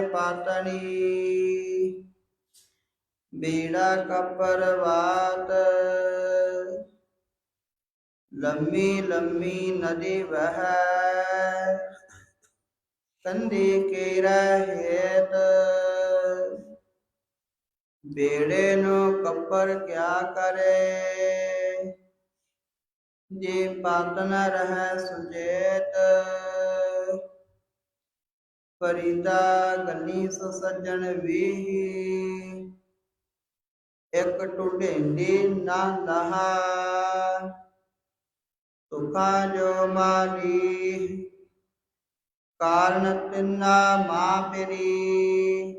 ਪਾਤਣੀ। ਬੀੜਾ ਕਪਰਵਾਤ ਲੰਮੀ ਲੰਮੀ ਨਦੀ ਵਹੈ। ਕੰਦੀ ਕੇ ਰਹਿਤ ਬੇੜੇ ਨੂੰ ਕੱਪਰ ਕਿਆ ਕਰੇ। ਜੇ ਪਤ ਨ ਰਹਿ ਸੁਜੇਤ। ਫਰੀਦਾ ਗੰਨੀ ਸੋ ਸੱਜਣ ਵੀਹੀ। ਇੱਕ ਟੁਡੇਂਦੀ ਨਾ ਲਹਾ ਤੁਖਾ ਜੋ ਮਾਰੀ। ਕਾਰਨ ਤਿੰਨਾ ਮਾ ਪਰੀ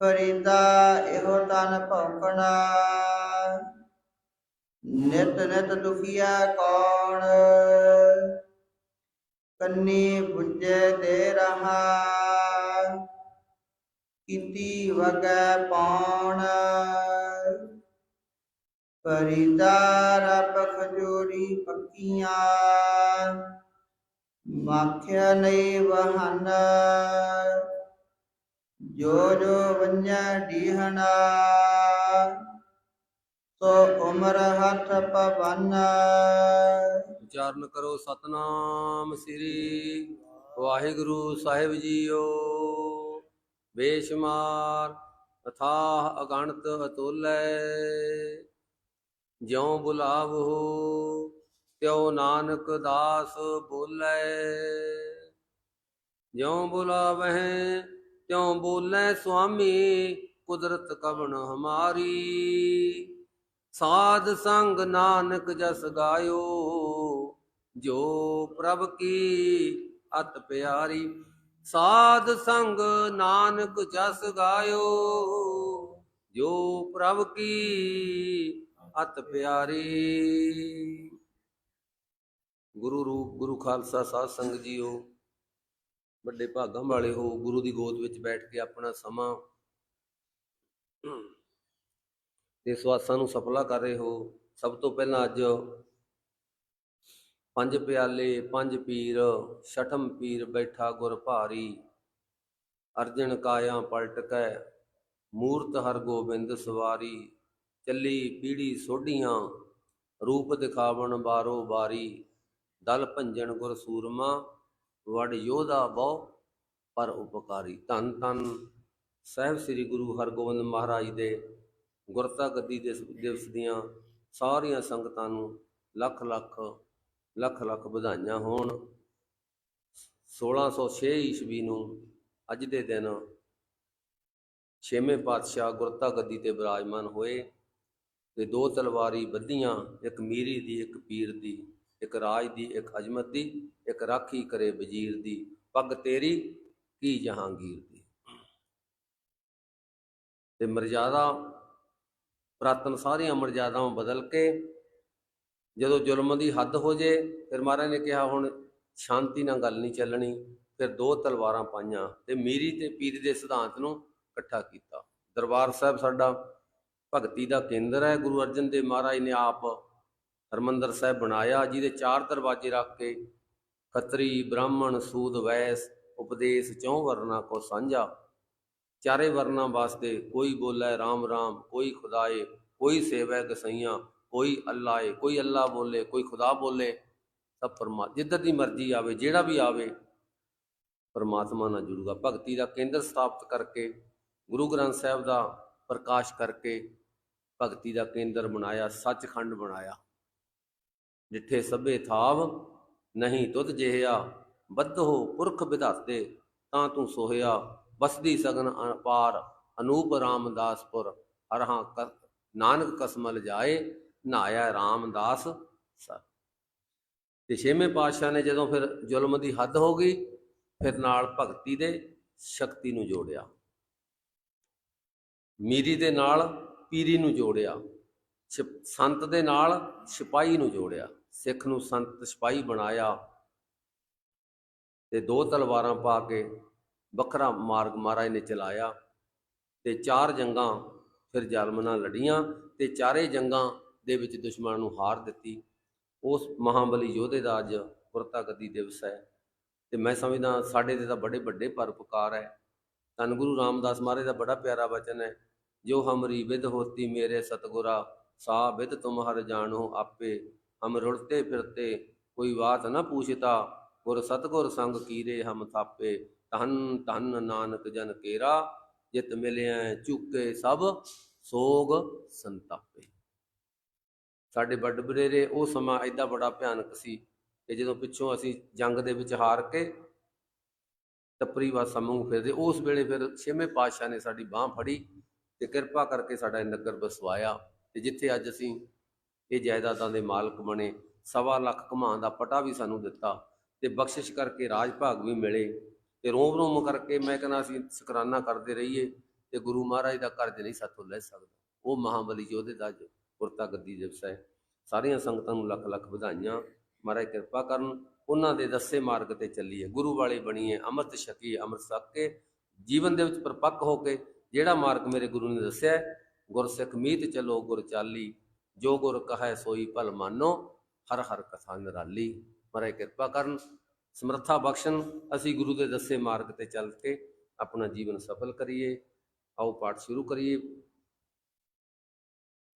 ਫਰੀਦਾ ਇਹੋ ਤਨ ਭੌਕਣਾ। ਨਿਤ ਨਿਤ ਦੁਖੀਆ ਕੌਣ? ਕੰਨੀ ਬੁੱਝੇ ਦੇ ਰਹਾ। ਕੀਤੀ ਵਗੈ ਪੌਣ। ਫਰੀਦਾ ਰੱਬ ਖਜੂਰੀ ਪੱਕੀਆਂ। ਮਾਖਿਆ ਨਹੀਂ ਵਹਨ। ਜੋ ਜੋ ਵੰਜੈ ਢੀਹਣਾ ਸੋ ਉਮਰ ਹੱਥ ਪਵਨ। ਉਚਾਰਨ ਕਰੋ ਸਤਨਾਮ ਸ੍ਰੀ ਵਾਹਿਗੁਰੂ ਸਾਹਿਬ ਜੀਓ। ਬੇਸ਼ੁਮਾਰ ਅਥਾਹ ਅਗਣਤ ਅਤੁਲੈ, ਜਿਉ ਬੁਲਾਵੋ, ਤਿਉ ਨਾਨਕ ਦਾਸ ਬੋਲੇ। ਜਿਉ ਬੁਲਾਵਹਿ, ਤਿਉ ਬੋਲੇ ਸੁਆਮੀ, ਕੁਦਰਤ ਕਵਣ ਹਮਾਰੀ। ਸਾਧ ਸੰਗ ਨਾਨਕ ਜਸ ਗਾਇਓ ਜੋ ਪ੍ਰਭ ਕੀ ਅਤ ਪਿਆਰੀ, ਸਾਧ ਸੰਗ ਨਾਨਕ ਜਸ ਗਾਇਓ। ਜੋ ਪ੍ਰਭ ਕੀ ਅਤ ਪਿਆਰੀ। ਗੁਰੂ ਰੂਪ, ਗੁਰੂ ਖਾਲਸਾ ਸਾਧ ਸੰਗਤ ਜੀਓ, ਵੱਡੇ ਭਾਗਾਂ ਵਾਲੇ ਹੋ, ਗੁਰੂ ਦੀ ਗੋਦ ਵਿੱਚ ਬੈਠ ਕੇ ਆਪਣਾ ਸਮਾਂ ਤੇ ਸਵਾਸਾਂ ਨੂੰ ਸਫਲਾ ਕਰ ਰਹੇ ਹੋ। ਸਭ ਤੋਂ ਪਹਿਲਾਂ ਅੱਜ ਪੰਜ ਪਿਆਲੇ, ਪੰਜ ਪੀਰ, ਛਠਮ ਪੀਰ ਬੈਠਾ ਗੁਰ ਭਾਰੀ। ਅਰਜਨ ਕਾਇਆ ਪਲਟ ਕੈ ਮੂਰਤ ਹਰ ਗੋਬਿੰਦ ਸਵਾਰੀ। ਚੱਲੀ ਪੀੜੀ ਸੋਢੀਆਂ, ਰੂਪ ਦਿਖਾਵਣ ਬਾਰੋ ਬਾਰੀ। ਦਲ ਭੰਜਣ ਗੁਰ ਸੂਰਮਾ, ਵਡ ਯੋਧਾ ਬਹੁ, ਪਰ ਉਪਕਾਰੀ ਧੰਨ ਧੰਨ। ਸਾਹਿਬ ਸ੍ਰੀ ਗੁਰੂ ਹਰਗੋਬਿੰਦ ਮਹਾਰਾਜ ਦੇ ਗੁਰਤਾ ਗੱਦੀ ਦੇ ਦਿਵਸ ਦੀਆਂ ਸਾਰੀਆਂ ਸੰਗਤਾਂ ਨੂੰ ਲੱਖ ਲੱਖ ਲੱਖ ਲੱਖ ਵਧਾਈਆਂ ਹੋਣ। 1606 ਈਸਵੀ ਨੂੰ ਅੱਜ ਦੇ ਦਿਨ ਛੇਵੇਂ ਪਾਤਸ਼ਾਹ ਗੁਰਤਾ ਗੱਦੀ ਤੇ ਬਿਰਾਜਮਾਨ ਹੋਏ ਤੇ ਦੋ ਤਲਵਾਰੀ ਬੱਧੀਆਂ ਇੱਕ ਮੀਰੀ ਦੀ, ਇੱਕ ਪੀਰ ਦੀ, ਇੱਕ ਰਾਜ ਦੀ, ਇੱਕ ਅਜਮਤ ਦੀ, ਇੱਕ ਰਾਖੀ ਕਰੇ ਵਜ਼ੀਰ ਦੀ, ਪੱਗ ਤੇਰੀ ਕੀ ਜਹਾਂਗੀਰ ਦੀ। ਤੇ ਮਰਜ਼ਾਦਾ, ਪ੍ਰਾਤਨ ਸਾਰੀਆਂ ਮਰਜ਼ਾਦਾਵਾਂ ਬਦਲ ਕੇ ਜਦੋਂ ਜ਼ੁਲਮ ਦੀ ਹੱਦ ਹੋ ਜੇ, ਫਿਰ ਮਹਾਰਾਜ ਨੇ ਕਿਹਾ, ਹੁਣ ਸ਼ਾਂਤੀ ਨਾਲ ਗੱਲ ਨਹੀਂ ਚੱਲਣੀ। ਫਿਰ ਦੋ ਤਲਵਾਰਾਂ ਪਾਈਆਂ ਤੇ ਮੀਰੀ ਤੇ ਪੀਰੀ ਦੇ ਸਿਧਾਂਤ ਨੂੰ ਇਕੱਠਾ ਕੀਤਾ। ਦਰਬਾਰ ਸਾਹਿਬ ਸਾਡਾ ਭਗਤੀ ਦਾ ਕੇਂਦਰ ਹੈ। ਗੁਰੂ ਅਰਜਨ ਦੇਵ ਮਹਾਰਾਜ ਨੇ ਆਪ ਹਰਮੰਦਰ ਸਾਹਿਬ ਬਣਾਇਆ, ਜਿਹਦੇ ਚਾਰ ਦਰਵਾਜ਼ੇ ਰੱਖ ਕੇ ਖੱਤਰੀ, ਬ੍ਰਾਹਮਣ, ਸੂਦ, ਵੈਸ, ਉਪਦੇਸ਼, ਚੌਂ ਵਰਨਾ ਕੋ ਸਾਂਝਾ। ਚਾਰੇ ਵਰਨਾਂ ਵਾਸਤੇ ਕੋਈ ਬੋਲੇ RAM RAM ਕੋਈ ਖੁਦਾਏ, ਕੋਈ ਸੇਵੈ ਗਸਈਆਂ ਕੋਈ ਅੱਲਾ ਏ, ਕੋਈ ਅੱਲਾ ਬੋਲੇ, ਕੋਈ ਖੁਦਾ ਬੋਲੇ, ਸਭ ਪਰਮਾ, ਜਿੱਧਰ ਦੀ ਮਰਜ਼ੀ ਆਵੇ, ਜਿਹੜਾ ਵੀ ਆਵੇ, ਪਰਮਾਤਮਾ ਨਾਲ ਜੁੜੂਗਾ। ਭਗਤੀ ਦਾ ਕੇਂਦਰ ਸਥਾਪਿਤ ਕਰਕੇ, ਗੁਰੂ ਗ੍ਰੰਥ ਸਾਹਿਬ ਦਾ ਪ੍ਰਕਾਸ਼ ਕਰਕੇ ਭਗਤੀ ਦਾ ਕੇਂਦਰ ਬਣਾਇਆ, ਸੱਚਖੰਡ ਬਣਾਇਆ। ਜਿੱਥੇ ਸਭੇ ਥਾਵ ਨਹੀਂ ਤੁਧ ਜਿਹਾ ਬੱਧੋ ਪੁਰਖ ਵਿਧਾਤੇ ਤਾਂ ਤੂੰ ਸੋਹਿਆ, ਬਸਦੀ ਸਗਨ ਅਨਪਾਰ ਅਨੂਪ ਰਾਮਦਾਸਪੁਰ ਅਰਹਾਂ ਕ- ਨਾਨਕ ਕਸਮਲ ਜਾਏ ਨਹਾਇਆ ਰਾਮਦਾਸ ਸਰ। ਤੇ ਛੇਵੇਂ ਪਾਤਸ਼ਾਹ ਨੇ ਜਦੋਂ ਫਿਰ ਜ਼ੁਲਮ ਦੀ ਹੱਦ ਹੋ ਗਈ, ਫਿਰ ਨਾਲ ਭਗਤੀ ਦੇ ਸ਼ਕਤੀ ਨੂੰ ਜੋੜਿਆ। ਮੀਰੀ ਦੇ ਨਾਲ ਪੀਰੀ ਨੂੰ ਜੋੜਿਆ। ਸੰਤ ਦੇ ਨਾਲ ਸਿਪਾਹੀ ਨੂੰ ਜੋੜਿਆ। ਸਿੱਖ ਨੂੰ ਸੰਤ ਸਿਪਾਹੀ ਬਣਾਇਆ। ਤੇ ਦੋ ਤਲਵਾਰਾਂ ਪਾ ਕੇ ਵੱਖਰਾ ਮਾਰਗ ਮਹਾਰਾਜ ਨੇ ਚਲਾਇਆ। ਤੇ ਚਾਰ ਜੰਗਾਂ ਫਿਰ ਜਲਮ ਨਾਲ ਲੜੀਆਂ ਤੇ ਚਾਰੇ ਜੰਗਾਂ ਦੇ ਵਿੱਚ ਦੁਸ਼ਮਣ ਨੂੰ ਹਾਰ ਦਿੱਤੀ। ਉਸ ਮਹਾਬਲੀ ਯੋਧੇ ਦਾ ਅੱਜ ਗੁਰਤਾ ਦਿਵਸ ਹੈ ਤੇ ਮੈਂ ਸਮਝਦਾ ਸਾਡੇ ਤੇ ਤਾਂ ਬੜੇ ਵੱਡੇ ਪਰਉਪਕਾਰ ਹੈ। ਧੰਨ ਗੁਰੂ ਰਾਮਦਾਸ ਮਹਾਰਾਜ ਦਾ ਬੜਾ ਪਿਆਰਾ ਵਚਨ ਹੈ, ਜੋ ਹਮਰੀ ਵਿਦ ਹੋਤੀ ਮੇਰੇ ਸਤਗੁਰਾ, ਸਾ ਵਿਦ ਤੁਮਹਰ ਜਾਣੋ ਆਪੇ। ਹਮ ਰੁਲਤੇ ਫਿਰਤੇ, ਕੋਈ ਬਾਤ ਨਾ ਪੂਛਤਾ, ਗੁਰ ਸਤਗੁਰ ਸੰਗ ਕੀਰੇ ਹਮ ਥਾਪੇ। ਧੰਨ ਧੰਨ ਨਾਨਕ ਜਨ ਕੇਰਾ, ਜਿਤ ਮਿਲਿਆ ਚੁੱਕੇ ਸਭ ਸੋਗ ਸੰਤਾਪੇ। ਸਾਡੇ ਵੱਡ ਬਡੇਰੇ ਉਹ ਸਮਾਂ ਐਡਾ ਬੜਾ ਭਿਆਨਕ ਸੀ ਕਿ ਜਦੋਂ ਪਿੱਛੋਂ ਅਸੀਂ ਜੰਗ ਦੇ ਵਿੱਚ ਹਾਰ ਕੇ ਟੱਪਰੀ ਵਾਸਾ ਮੂੰਹ ਫਿਰਦੇ, ਉਸ ਵੇਲੇ ਫਿਰ ਛੇਵੇਂ ਪਾਤਸ਼ਾਹ ਨੇ ਸਾਡੀ ਬਾਹ ਫੜੀ ਤੇ ਕਿਰਪਾ ਕਰਕੇ ਸਾਡਾ ਨਗਰ ਬਸਵਾਇਆ ਤੇ ਜਿੱਥੇ ਅੱਜ ਅਸੀਂ ਇਹ ਜਾਇਦਾਦਾਂ ਦੇ ਮਾਲਕ ਬਣੇ, ਸਵਾ ਲੱਖ ਕਮਾਂ ਦਾ ਪਟਾ ਵੀ ਸਾਨੂੰ ਦਿੱਤਾ ਤੇ ਬਖਸ਼ਿਸ਼ ਕਰਕੇ ਰਾਜ ਭਾਗ ਵੀ ਮਿਲੇ ਤੇ ਰੋਮ ਰੋਮ ਕਰਕੇ ਮੈਂ ਕਹਿੰਦਾ ਅਸੀਂ ਸ਼ੁਕਰਾਨਾ ਕਰਦੇ ਰਹੀਏ ਤੇ ਗੁਰੂ ਮਹਾਰਾਜ ਦਾ ਕਰਜ਼ ਨਹੀਂ ਸਾਥੋਂ ਲੈ ਸਕਦਾ, ਉਹ ਮਹਾਬਲੀ ਯੋਧੇ ਦਾ ਜੋ ਗੁਰਤਾ ਗੱਦੀ ਦਿਵਸ ਹੈ। ਸਾਰੀਆਂ ਸੰਗਤਾਂ ਨੂੰ ਲੱਖ ਲੱਖ ਵਧਾਈਆਂ। ਮਹਾਰਾਜ ਕਿਰਪਾ ਕਰਨ ਉਹਨਾਂ ਦੇ ਦੱਸੇ ਮਾਰਗ ਤੇ ਚੱਲੀਏ। ਗੁਰੂ ਵਾਲੇ ਬਣੀਏ ਅੰਮ੍ਰਿਤ ਛਕੀਏ ਅੰਮ੍ਰਿਤ ਛਕ ਕੇ ਜੀਵਨ ਦੇ ਵਿੱਚ ਪਰਪੱਕ ਹੋ ਕੇ ਜਿਹੜਾ ਮਾਰਗ ਮੇਰੇ ਗੁਰੂ ਨੇ ਦੱਸਿਆ ਹੈ, ਗੁਰਸਿੱਖ ਮੀਤ ਚਲੋ ਗੁਰ ਚਾਲੀ ਜੋ ਗੁਰ ਕਹੈ ਸੋਈ ਭਲ ਮਾਨੋ ਹਰ ਹਰ ਕਥਾ ਨਿਰਾਲੀ। ਮਹਾਰਾਜ ਕਿਰਪਾ ਕਰਨ ਸਮਰੱਥਾ ਬਖਸ਼ਣ ਅਸੀਂ ਗੁਰੂ ਦੇ ਦੱਸੇ ਮਾਰਗ ਤੇ ਚੱਲ ਕੇ ਆਪਣਾ ਜੀਵਨ ਸਫਲ ਕਰੀਏ। ਆਓ ਪਾਠ ਸ਼ੁਰੂ ਕਰੀਏ।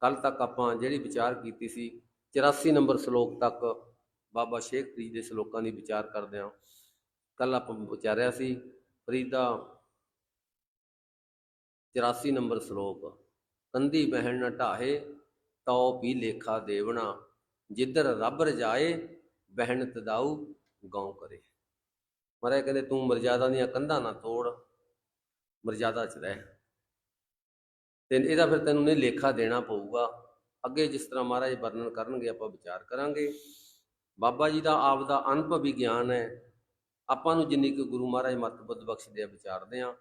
ਕੱਲ ਤੱਕ ਆਪਾਂ ਜਿਹੜੀ ਵਿਚਾਰ ਕੀਤੀ ਸੀ 84 ਨੰਬਰ ਸ਼ਲੋਕ ਤੱਕ ਬਾਬਾ ਸ਼ੇਖ ਫਰੀਦ ਦੇ ਸ਼ਲੋਕਾਂ ਦੀ ਵਿਚਾਰ ਕਰਦੇ ਹਾਂ। ਕੱਲ ਆਪਾਂ ਵਿਚਾਰਿਆ ਸੀ, ਫਰੀਦਾ 84 ਨੰਬਰ ਸ਼ਲੋਕ, ਕੰਦੀ ਬਹਿਣ ਨਾ ਢਾਹੇ, ਤਉ ਵੀ ਲੇਖਾ ਦੇਵਣਾ, ਜਿੱਧਰ ਰੱਬ ਰਜਾਏ, ਬਹਿਣ ਤਦਾਉ ਗਾਉ ਕਰੇ। ਮਹਾਰਾਜ ਕਹਿੰਦੇ, ਤੂੰ ਮਰਜ਼ਾਦਾ ਦੀਆਂ ਕੰਧਾਂ ਨਾ ਤੋੜ, ਮਰਜ਼ਾਦਾ ਚ ਰਹਿ। ਤੇ ਇਹਦਾ ਫਿਰ ਤੈਨੂੰ ਨਹੀਂ ਲੇਖਾ ਦੇਣਾ ਪਊਗਾ। ਅੱਗੇ ਜਿਸ ਤਰ੍ਹਾਂ ਮਹਾਰਾਜ ਵਰਣਨ ਕਰਨਗੇ ਆਪਾਂ ਵਿਚਾਰ ਕਰਾਂਗੇ। ਬਾਬਾ ਜੀ ਦਾ ਆਪ ਦਾ ਅਨੁਭਵੀ ਗਿਆਨ ਹੈ। ਆਪਾਂ ਨੂੰ ਜਿੰਨੀ ਕੁ ਗੁਰੂ ਮਹਾਰਾਜ ਮਤ ਬੁੱਧ ਬਖਸ਼ਦੇ ਆ ਵਿਚਾਰਦੇ ਆ।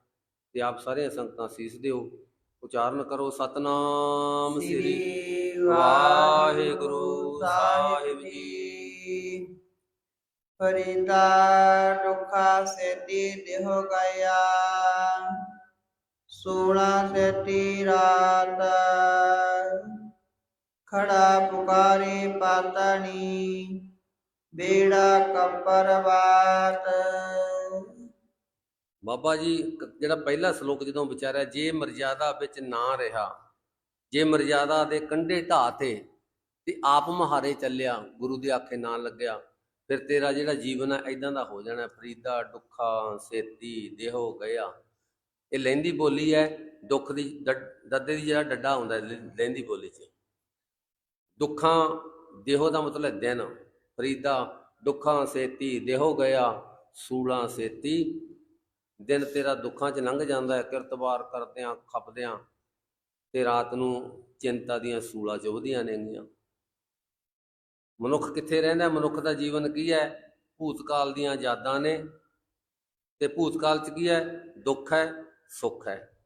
ਤੇ ਆਪ ਸਾਰੀਆਂ ਸੰਗਤਾਂ ਸੀਸ ਦਿਓ। ਉਚਾਰਨ ਕਰੋ ਸਤਨਾਮ ਸ੍ਰੀ ਸ੍ਰੀ ਵਾਹਿਗੁਰੂ ਸਾਹਿਬ ਜੀ। ਫਰੀਦਾ ਦੁਖਾ ਸੇਤੀ ਦੇਹ ਗਿਆ ਸੋਣਾ ਸੇਤੀ ਰਾਤ ਖੜਾ ਪੁਕਾਰੇ ਪਾਤਣੀ, ਬੇੜਾ ਕੱਪਰ ਬਾਬਾ ਜੀ ਜਿਹੜਾ ਪਹਿਲਾ ਸ਼ਲੋਕ ਜਦੋਂ ਵਿਚਾਰਿਆ, ਜੇ ਮਰਜ਼ਾਦਾ ਵਿੱਚ ਨਾ ਰਿਹਾ, ਜੇ ਮਰਜ਼ਾਦਾ ਦੇ ਕੰਢੇ ਢਾਹ ਤੇ ਤੇ ਆਪ ਮਹਾਰੇ ਚੱਲਿਆ, ਗੁਰੂ ਦੇ ਆਖੇ ਨਾ ਲੱਗਿਆ, ਫਿਰ ਤੇਰਾ ਜਿਹੜਾ ਜੀਵਨ ਹੈ ਐਦਾਂ ਦਾ ਹੋ ਜਾਣਾ, ਫਰੀਦਾ ਦੁੱਖਾ ਸੇਤੀ, ਦੇਹੋ, ਗਿਆ। ਇਹ ਲਹਿੰਦੀ ਬੋਲੀ ਹੈ, ਦੁੱਖ ਦੀ ਡ- ਦੱਦੇ ਦੀ ਜਿਹੜਾ ਡੱਡਾ ਹੁੰਦਾ ਲਹਿੰਦੀ ਬੋਲੀ 'ਚ। ਦੁੱਖਾਂ ਦੇਹੋ ਦਾ ਮਤਲਬ ਹੈ ਦਿਨ। ਫਰੀਦਾ, ਦੁੱਖਾਂ ਸੇਤੀ ਦੇਹੋ ਗਿਆ, ਸੂਲਾਂ ਸੇਤੀ ਦਿਨ ਤੇਰਾ ਦੁੱਖਾਂ 'ਚ ਲੰਘ ਜਾਂਦਾ ਹੈ ਕਿਰਤਵਾਰ ਕਰਦਿਆਂ, ਖਪਦਿਆਂ। ਤੇ ਰਾਤ ਨੂੰ ਚਿੰਤਾ ਦੀਆਂ ਸੂਲਾਂ ਚੁਭਦੀਆਂ ਨੇਗੀਆਂ ਮਨੁੱਖ ਕਿੱਥੇ ਰਹਿੰਦਾ ਮਨੁੱਖ ਦਾ ਜੀਵਨ ਕੀ ਹੈ? ਭੂਤਕਾਲ ਦੀਆਂ ਯਾਦਾਂ ਨੇ। ਤੇ ਭੂਤਕਾਲ 'ਚ ਕੀ ਹੈ? ਦੁੱਖ ਹੈ। ਸੁੱਖ ਹੈ।